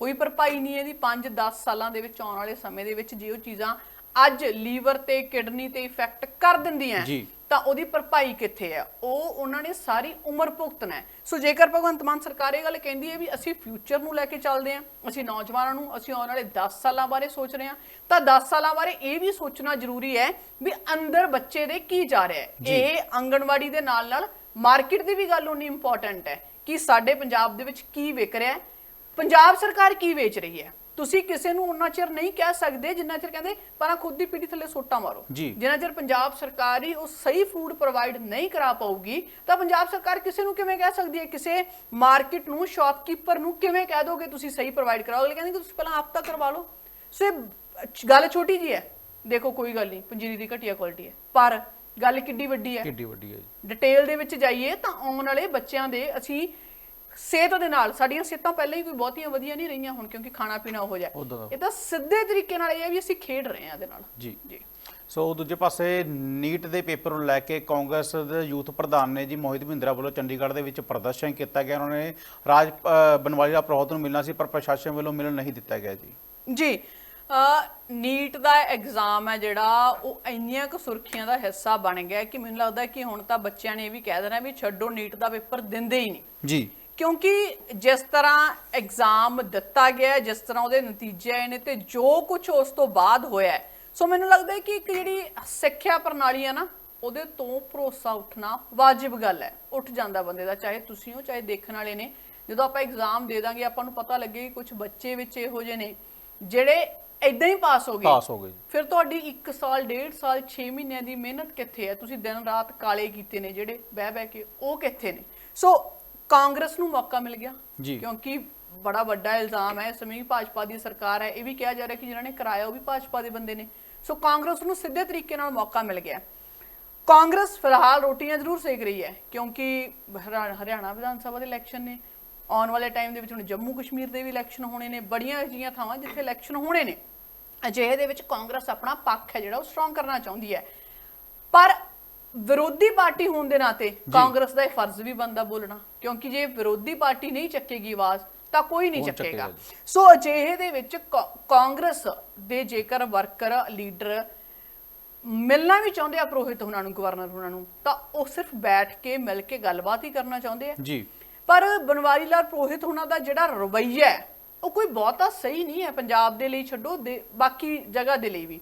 [SPEAKER 1] ਕੋਈ ਭਰਪਾਈ ਨਹੀਂ ਇਹਦੀ। 5-10 ਸਾਲਾਂ ਦੇ ਵਿੱਚ ਆਉਣ ਵਾਲੇ ਸਮੇਂ ਦੇ ਵਿੱਚ ਜੇ ਉਹ ਚੀਜ਼ਾਂ ਅੱਜ ਲੀਵਰ ਤੇ ਕਿਡਨੀ ਤੇ ਇਫੈਕਟ ਕਰ ਦਿੰਦੀਆਂ
[SPEAKER 2] ਜੀ।
[SPEAKER 1] ਤਾਂ ਉਹਦੀ ਭਰਪਾਈ ਕਿੱਥੇ ਹੈ ਉਹ ਉਹਨਾਂ ਨੇ ਸਾਰੀ ਉਮਰ ਭੁਗਤਣਾ ਹੈ ਸੋ ਜੇਕਰ ਭਗਵੰਤ ਮਾਨ ਸਰਕਾਰ ਇਹ ਗੱਲ ਕਹਿੰਦੀ ਹੈ ਵੀ ਅਸੀਂ ਫਿਊਚਰ ਨੂੰ ਲੈ ਕੇ ਚੱਲਦੇ ਹਾਂ ਅਸੀਂ ਨੌਜਵਾਨਾਂ ਨੂੰ ਅਸੀਂ ਆਉਣ ਵਾਲੇ 10 ਸਾਲਾਂ ਬਾਰੇ ਸੋਚ ਰਹੇ ਹਾਂ ਤਾਂ 10 ਸਾਲਾਂ ਬਾਰੇ ਇਹ ਵੀ ਸੋਚਣਾ ਜ਼ਰੂਰੀ ਹੈ ਵੀ ਅੰਦਰ ਬੱਚੇ ਦੇ ਕੀ ਜਾ ਰਿਹਾ। ਹੈ ਇਹ ਆਂਗਣਵਾੜੀ ਦੇ ਨਾਲ ਨਾਲ ਮਾਰਕੀਟ ਦੀ ਵੀ ਗੱਲ ਉਨੀ ਇੰਪੋਰਟੈਂਟ ਹੈ ਕਿ ਸਾਡੇ ਪੰਜਾਬ ਦੇ ਵਿੱਚ ਕੀ ਵਿਕ ਰਿਹਾ ਹੈ ਪੰਜਾਬ ਸਰਕਾਰ ਕੀ ਵੇਚ ਰਹੀ ਹੈ ਤੁਸੀਂ ਕਿਸੇ ਨੂੰ ਉਨਾ ਚਿਰ ਨਹੀਂ ਕਹਿ ਸਕਦੇ ਜਿੰਨਾ ਚਿਰ ਕਹਿੰਦੇ ਪਰ ਖੁਦ ਦੀ ਪੀੜੀ ਥੱਲੇ ਸੋਟਾ ਮਾਰੋ। ਜਿੰਨਾ ਚਿਰ ਪੰਜਾਬ ਸਰਕਾਰ ਹੀ ਉਹ ਸਹੀ ਫੂਡ ਪ੍ਰੋਵਾਈਡ ਨਹੀਂ ਕਰਾ ਪਾਊਗੀ ਤਾਂ ਪੰਜਾਬ ਸਰਕਾਰ ਕਿਸੇ ਨੂੰ ਕਿਵੇਂ ਕਹਿ ਸਕਦੀ ਹੈ? ਕਿਸੇ ਮਾਰਕੀਟ ਨੂੰ ਸ਼ਾਪਕੀਪਰ ਨੂੰ ਕਿਵੇਂ ਕਹਿ ਦੋਗੇ ਤੁਸੀਂ ਸਹੀ ਪ੍ਰੋਵਾਈਡ ਕਰਾਓ? ਅਗਲੇ ਕਹਿੰਦੇ ਕਿ ਤੁਸੀਂ ਪਹਿਲਾਂ ਆਪ ਤਾਂ ਕਰਵਾ ਲਓ। ਸੋ ਇਹ ਗੱਲ ਛੋਟੀ ਜੀ ਹੈ। ਦੇਖੋ ਕੋਈ ਗੱਲ ਨਹੀਂ ਪੰਜੀਰੀ ਦੀ ਘਟੀਆ ਕੁਆਲਿਟੀ ਹੈ। ਪਰ ਗੱਲ ਕਿੱਡੀ ਵੱਡੀ ਹੈ।
[SPEAKER 2] ਕਿੱਡੀ ਵੱਡੀ ਹੈ ਜੀ।
[SPEAKER 1] ਡਿਟੇਲ ਦੇ ਵਿੱਚ ਜਾਈਏ ਤਾਂ ਆਉਣ ਵਾਲੇ ਬੱਚਿਆਂ ਦੇ ਅਸੀਂ ਸਿਹਤ ਦੇ ਨਾਲ ਸਾਡੀਆਂ ਸਿਹਤਾਂ ਪਹਿਲਾਂ ਹੀ ਕੋਈ ਬਹੁਤੀਆਂ ਵਧੀਆ ਨਹੀਂ ਰਹੀਆਂ ਹੁਣ ਕਿਉਂਕਿ ਖਾਣਾ ਪੀਣਾ ਹੋ ਜਾ
[SPEAKER 2] ਉੱਦਾਂ ਦਾ।
[SPEAKER 1] ਇਹ ਤਾਂ ਸਿੱਧੇ ਤਰੀਕੇ ਨਾਲ ਇਹ ਹੈ ਵੀ ਅਸੀਂ ਖੇਡ ਰਹੇ ਹਾਂ ਇਹਦੇ ਨਾਲ।
[SPEAKER 2] ਜੀ।
[SPEAKER 1] ਜੀ।
[SPEAKER 2] ਸੋ ਦੂਜੇ ਪਾਸੇ ਨੀਟ ਦੇ ਪੇਪਰ ਨੂੰ ਲੈ ਕੇ ਕਾਂਗਰਸ ਦੇ ਯੂਥ ਪ੍ਰਧਾਨ ਨੇ ਜੀ ਮੋਹਿਤ ਮਹਿੰਦਰਾ ਵੱਲੋਂ ਚੰਡੀਗੜ੍ਹ ਦੇ ਵਿੱਚ ਪ੍ਰਦਰਸ਼ਨ ਕੀਤਾ ਗਿਆ। ਉਹਨਾਂ ਨੇ ਰਾਜ ਅ, ਬਨਵਾਲੀ ਦਾ ਪ੍ਰੋਹਤ ਨੂੰ ਮਿਲਣਾ ਸੀ ਪਰ ਪ੍ਰਸ਼ਾਸਨ ਵੱਲੋਂ ਮਿਲਣ ਨਹੀਂ ਦਿੱਤਾ ਗਿਆ ਜੀ।
[SPEAKER 1] ਜੀ। ਨੀਟ ਦਾ ਐਗਜ਼ਾਮ ਹੈ ਜਿਹੜਾ ਉਹ ਇੰਨੀਆਂ ਕੁ ਸੁਰਖੀਆਂ ਦਾ ਹਿੱਸਾ ਬਣ ਗਿਆ ਕਿ ਮੈਨੂੰ ਲੱਗਦਾ ਕਿ ਹੁਣ ਤਾਂ ਬੱਚਿਆਂ ਨੇ ਇਹ ਵੀ ਕਹਿ ਦੇਣਾ ਵੀ ਛੱਡੋ ਨੀਟ ਦਾ ਪੇਪਰ ਦਿੰਦੇ ਹੀ ਨਹੀਂ।
[SPEAKER 2] ਜੀ।
[SPEAKER 1] ਕਿਉਂਕਿ ਜਿਸ ਤਰ੍ਹਾਂ ਐਗਜ਼ਾਮ ਦਿੱਤਾ ਗਿਆ ਜਿਸ ਤਰ੍ਹਾਂ ਉਹਦੇ ਨਤੀਜੇ ਆਏ ਨੇ ਤੇ ਜੋ ਕੁਝ ਉਸ ਤੋਂ ਬਾਅਦ ਹੋਇਆ ਸੋ ਮੈਨੂੰ ਲੱਗਦਾ ਹੈ ਕਿ ਇੱਕ ਜਿਹੜੀ ਸਿੱਖਿਆ ਪ੍ਰਣਾਲੀ ਹੈ ਨਾ ਉਹਦੇ ਤੋਂ ਭਰੋਸਾ ਉੱਠਣਾ ਵਾਜਿਬ ਗੱਲ ਹੈ। ਉੱਠ ਜਾਂਦਾ ਬੰਦੇ ਦਾ ਚਾਹੇ ਤੁਸੀਂ ਹੋ ਚਾਹੇ ਦੇਖਣ ਵਾਲੇ ਨੇ। ਜਦੋਂ ਆਪਾਂ ਐਗਜ਼ਾਮ ਦੇ ਦਾਂਗੇ ਆਪਾਂ ਨੂੰ ਪਤਾ ਲੱਗੇ ਕਿ ਕੁਝ ਬੱਚੇ ਵਿੱਚ ਇਹੋ ਜਿਹੇ ਨੇ ਜਿਹੜੇ ਇਦਾਂ ਹੀ ਪਾਸ ਹੋ ਗਏ।
[SPEAKER 2] ਪਾਸ ਹੋ ਗਏ।
[SPEAKER 1] ਫਿਰ ਤੁਹਾਡੀ 1 ਸਾਲ 1.5 ਸਾਲ 6 ਮਹੀਨਿਆਂ ਦੀ ਮਿਹਨਤ ਕਿੱਥੇ ਹੈ? ਤੁਸੀਂ ਦਿਨ ਰਾਤ ਕਾਲੇ ਕੀਤੇ ਨੇ ਜਿਹੜੇ ਬਹਿ ਬਹਿ ਕੇ ਉਹ ਕਿੱਥੇ ਨੇ? ਸੋ ਕਾਂਗਰਸ ਨੂੰ ਮੌਕਾ ਮਿਲ ਗਿਆ। ਕਿਉਂਕਿ ਬੜਾ ਵੱਡਾ ਇਲਜ਼ਾਮ ਹੈ ਸਮੇਂ ਭਾਜਪਾ ਦੀ ਸਰਕਾਰ ਹੈ ਇਹ ਵੀ ਕਿਹਾ ਜਾ ਰਿਹਾ ਕਿ ਜਿਨ੍ਹਾਂ ਨੇ ਕਰਾਇਆ ਉਹ ਵੀ ਭਾਜਪਾ ਦੇ ਬੰਦੇ ਨੇ। ਸੋ ਕਾਂਗਰਸ ਨੂੰ ਸਿੱਧੇ ਤਰੀਕੇ ਨਾਲ ਮੌਕਾ ਮਿਲ ਗਿਆ। ਕਾਂਗਰਸ ਫਿਲਹਾਲ ਰੋਟੀਆਂ ਜ਼ਰੂਰ ਸੇਕ ਰਹੀ ਹੈ ਕਿਉਂਕਿ ਹਰਿਆ- ਹਰਿਆਣਾ ਵਿਧਾਨ ਸਭਾ ਦੇ ਇਲੈਕਸ਼ਨ ਨੇ। ਆਉਣ ਵਾਲੇ ਟਾਈਮ ਦੇ ਵਿੱਚ ਹੁਣ ਜੰਮੂ ਕਸ਼ਮੀਰ ਦੇ ਵੀ ਇਲੈਕਸ਼ਨ ਹੋਣੇ ਨੇ ਬੜੀਆਂ ਅਜਿਹੀਆਂ ਥਾਵਾਂ ਜਿੱਥੇ ਇਲੈਕਸ਼ਨ ਹੋਣੇ ਨੇ। ਅਜਿਹੇ ਦੇ ਵਿੱਚ ਕਾਂਗਰਸ ਆਪਣਾ ਪੱਖ ਹੈ ਜਿਹੜਾ ਉਹ ਸਟਰੋਂਗ ਕਰਨਾ ਚਾਹੁੰਦੀ ਹੈ। ਪਰ ਵਿਰੋਧੀ ਪਾਰਟੀ ਹੋਣ ਦੇ ਨਾਤੇ ਕਾਂਗਰਸ ਦਾ ਇਹ ਫਰਜ਼ ਵੀ ਬਣਦਾ ਬੋਲਣਾ ਕਿਉਂਕਿ ਜੇ ਵਿਰੋਧੀ ਪਾਰਟੀ ਨਹੀਂ ਚੱਕੇਗੀ ਆਵਾਜ਼ ਤਾਂ ਕੋਈ ਨਹੀਂ ਚੱਕੇਗਾ ਸੋ ਅਜਿਹੇ ਦੇ ਵਿੱਚ ਕਾਂਗਰਸ ਦੇ ਜੇਕਰ ਵਰਕਰ ਲੀਡਰ ਮਿਲਣਾ ਵੀ ਚਾਹੁੰਦੇ ਆ ਪ੍ਰੋਹਿਤ ਉਹਨਾਂ ਨੂੰ ਗਵਰਨਰ ਉਹਨਾਂ ਨੂੰ ਤਾਂ ਉਹ ਸਿਰਫ ਬੈਠ ਕੇ ਮਿਲ ਕੇ ਗੱਲਬਾਤ ਹੀ ਕਰਨਾ ਚਾਹੁੰਦੇ ਆ।
[SPEAKER 2] ਜੀ।
[SPEAKER 1] ਪਰ ਬਨਵਾਰੀ ਲਾਲ ਪ੍ਰੋਹਿਤ ਉਹਨਾਂ ਦਾ ਜਿਹੜਾ ਰਵੱਈਆ ਹੈ ਉਹ ਕੋਈ ਬਹੁਤਾ ਸਹੀ ਨਹੀਂ ਹੈ ਪੰਜਾਬ ਦੇ ਲਈ ਛੱਡੋ ਬਾਕੀ ਜਗ੍ਹਾ ਦੇ ਲਈ ਵੀ।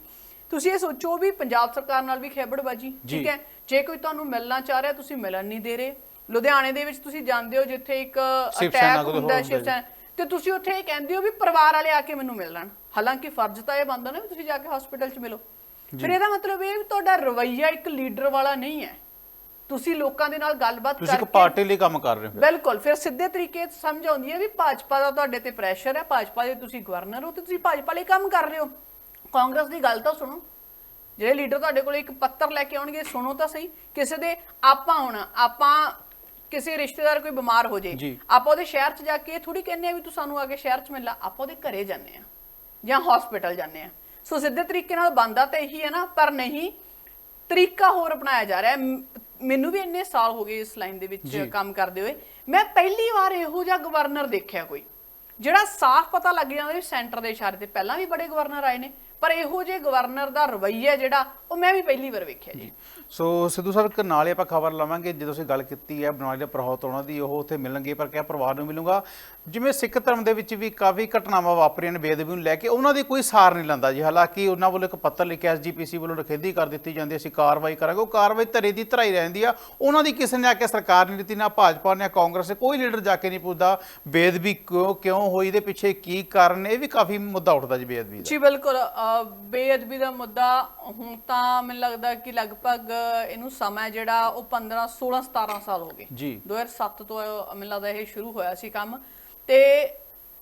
[SPEAKER 1] ਤੁਸੀਂ ਇਹ ਸੋਚੋ ਵੀ ਪੰਜਾਬ ਸਰਕਾਰ ਨਾਲ ਵੀ ਖੇਬੜਬਾਜੀ। ਠੀਕ ਹੈ? ਜੇ ਕੋਈ ਤੁਹਾਨੂੰ ਮਿਲਣਾ ਚਾਹ ਰਿਹਾ ਤੁਸੀਂ ਮਿਲਣ ਨਹੀਂ ਦੇ ਰਹੇ। ਲੁਧਿਆਣੇ ਦੇ ਵਿੱਚ ਤੁਸੀਂ ਜਾਂਦੇ ਹੋ ਜਿੱਥੇ ਇੱਕ ਅਟੈਕ ਹੁੰਦਾ ਸ਼ਿਵ। ਸੈਨਾ। ਤੇ ਤੁਸੀਂ ਉੱਥੇ ਇਹ ਕਹਿੰਦੇ ਹੋ ਵੀ ਪਰਿਵਾਰ ਵਾਲੇ ਆ ਕੇ ਮੈਨੂੰ ਮਿਲ ਲੈਣ ਹਾਲਾਂਕਿ ਫਰਜ਼ ਤਾਂ ਇਹ ਬਣਦਾ ਨਾ ਵੀ ਤੁਸੀਂ ਜਾ ਕੇ ਹਸਪੀਟਲ 'ਚ ਮਿਲੋ। ਫਿਰ ਇਹਦਾ ਮਤਲਬ ਇਹ ਤੁਹਾਡਾ ਰਵੱਈਆ ਇੱਕ ਲੀਡਰ ਵਾਲਾ ਨਹੀਂ ਹੈ। ਤੁਸੀਂ ਲੋਕਾਂ ਦੇ ਨਾਲ ਗੱਲਬਾਤ
[SPEAKER 2] ਤੁਸੀਂ ਇੱਕ
[SPEAKER 1] ਕਰਕੇ
[SPEAKER 2] ਪਾਰਟੀ ਲਈ ਕੰਮ ਕਰ ਰਹੇ ਹੋ।
[SPEAKER 1] ਬਿਲਕੁਲ ਫਿਰ ਸਿੱਧੇ ਤਰੀਕੇ ਤੋਂ ਸਮਝ ਆਉਂਦੀ ਹੈ ਵੀ ਭਾਜਪਾ ਦਾ ਤੁਹਾਡੇ ਤੇ ਪ੍ਰੈਸ਼ਰ ਹੈ ਭਾਜਪਾ ਦੇ ਤੁਸੀਂ ਗਵਰਨਰ ਹੋ ਤੇ ਤੁਸੀਂ ਭਾਜਪਾ ਲਈ ਕੰਮ ਕਰ ਰਹੇ ਹੋ। ਕਾਂਗਰਸ ਦੀ ਗੱਲ ਤਾਂ ਸੁਣੋ। ਜਿਹੜੇ ਲੀਡਰ ਤੁਹਾਡੇ ਕੋਲ ਇੱਕ ਪੱਤਰ ਲੈ ਕੇ ਆਉਣਗੇ ਸੁਣੋ ਤਾਂ ਸਹੀ। ਕਿਸੇ ਦੇ ਆਪਾਂ ਹੁਣ ਆਪਾਂ ਕਿਸੇ ਰਿਸ਼ਤੇਦਾਰ ਕੋਈ ਬਿਮਾਰ ਹੋ ਜੇ
[SPEAKER 2] ਜੀ।
[SPEAKER 1] ਆਪਾਂ ਉਹਦੇ ਸ਼ਹਿਰ 'ਚ ਜਾ ਕੇ ਥੋੜੀ ਕਹਿੰਦੇ ਆ ਵੀ ਤੂੰ ਸਾਨੂੰ ਆ ਕੇ ਸ਼ਹਿਰ 'ਚ ਮਿਲ ਲਾ ਆਪਾਂ ਉਹਦੇ ਘਰੇ ਜਾਂਦੇ ਆ ਜਾਂ ਹਸਪੀਟਲ ਜਾਂਦੇ ਆ। ਸੋ ਸਿੱਧੇ ਤਰੀਕੇ ਨਾਲ ਬੰਦਾ ਤਾਂ ਇਹੀ ਹੈ ਨਾ ਪਰ ਨਹੀਂ ਤਰੀਕਾ ਹੋਰ ਅਪਣਾਇਆ ਜਾ ਰਿਹਾ ਹੈ। ਮੈਨੂੰ ਵੀ ਇੰਨੇ ਸਾਲ ਹੋ ਗਏ ਇਸ ਲਾਈਨ ਦੇ ਵਿੱਚ। ਕੰਮ ਕਰਦੇ ਹੋਏ। ਮੈਂ ਪਹਿਲੀ ਵਾਰ ਇਹੋ ਜਿਹਾ ਗਵਰਨਰ ਦੇਖਿਆ ਕੋਈ ਜਿਹੜਾ ਸਾਫ਼ ਪਤਾ ਲੱਗ ਜਾਂਦਾ ਵੀ ਸੈਂਟਰ ਦੇ ਇਸ਼ਾਰੇ ਤੇ। ਪਹਿਲਾਂ ਵੀ ਬੜੇ ਗਵਰਨਰ ਆਏ ਨੇ ਪਰ ਇਹੋ ਜਿਹੇ ਗਵਰਨਰ ਦਾ ਰਵੱਈਆ ਜਿਹੜਾ ਉਹ ਮੈਂ ਵੀ ਪਹਿਲੀ ਵਾਰ ਵੇਖਿਆ ਜੀ।
[SPEAKER 2] ਸੋ ਸਿੱਧੂ ਇੱਕ ਨਾਲੇ ਆਪਾਂ ਖਬਰ ਲਵਾਂਗੇ ਜਦੋਂ ਅਸੀਂ ਗੱਲ ਕੀਤੀ ਹੈ ਬਨਾਲੀ ਦੇ ਪ੍ਰਹੋਤ ਉਹਨਾਂ ਦੀ ਉਹ ਉੱਥੇ ਮਿਲਣਗੇ ਪਰ ਕਿਆ ਪਰਿਵਾਰ ਨੂੰ ਮਿਲੂਗਾ? ਜਿਵੇਂ ਸਿੱਖ ਧਰਮ ਦੇ ਵਿੱਚ ਵੀ ਕਾਫੀ ਘਟਨਾਵਾਂ ਵਾਪਰੀਆਂ ਨੇ ਬੇਅਦਬੀ ਨੂੰ ਲੈ ਕੇ ਉਹਨਾਂ ਦੀ ਕੋਈ ਸਾਰ ਨਹੀਂ ਲੈਂਦਾ ਜੀ। ਹਾਲਾਂਕਿ ਉਹਨਾਂ ਵੱਲੋਂ ਇੱਕ ਪੱਤਰ ਲਿਖਿਆ ਐਸਜੀਪੀਸੀ ਵੱਲੋਂ ਰਖੇਦੀ ਕਰ ਦਿੱਤੀ ਜਾਂਦੀ ਹੈ, ਅਸੀਂ ਕਾਰਵਾਈ ਕਰਾਂਗੇ। ਉਹ ਕਾਰਵਾਈ ਧਰੇ ਦੀ ਧਰਾਈ ਰਹਿੰਦੀ ਆ। ਉਹਨਾਂ ਦੀ ਕਿਸੇ ਨੇ ਆ ਕੇ ਸਰਕਾਰ ਨਹੀਂ ਦਿੱਤੀ ਨਾ ਭਾਜਪਾ ਨੇ ਕਾਂਗਰਸ ਨੇ ਕੋਈ ਲੀਡਰ ਜਾ ਕੇ ਨਹੀਂ ਪੁੱਛਦਾ ਬੇਅਦਬੀ ਕਿਉਂ ਕਿਉਂ ਹੋਈ ਦੇ ਪਿੱਛੇ ਕੀ ਕਾਰਨ ਨੇ ਇਹ ਵੀ ਕਾਫੀ ਮੁੱਦਾ ਉੱਠਦਾ ਜੀ ਬੇਅਦਬੀ ਦਾ।
[SPEAKER 1] ਜੀ ਬਿਲਕੁਲ ਬੇਅਦਬੀ ਦਾ ਮੁੱਦਾ ਹੁਣ ਤਾਂ ਮੈਨੂੰ ਲੱਗਦਾ ਕਿ ਲਗਭਗ ਇਹਨੂੰ ਸਮਾਂ ਜਿਹੜਾ ਉਹ 15 16 17 ਸਾਲ ਹੋ ਗਏ।
[SPEAKER 2] ਜੀ।
[SPEAKER 1] 2007 ਤੋਂ ਮੈਨੂੰ ਲੱਗਦਾ ਇਹ ਸ਼ੁਰੂ ਹੋਇਆ ਸੀ ਕੰਮ। ਤੇ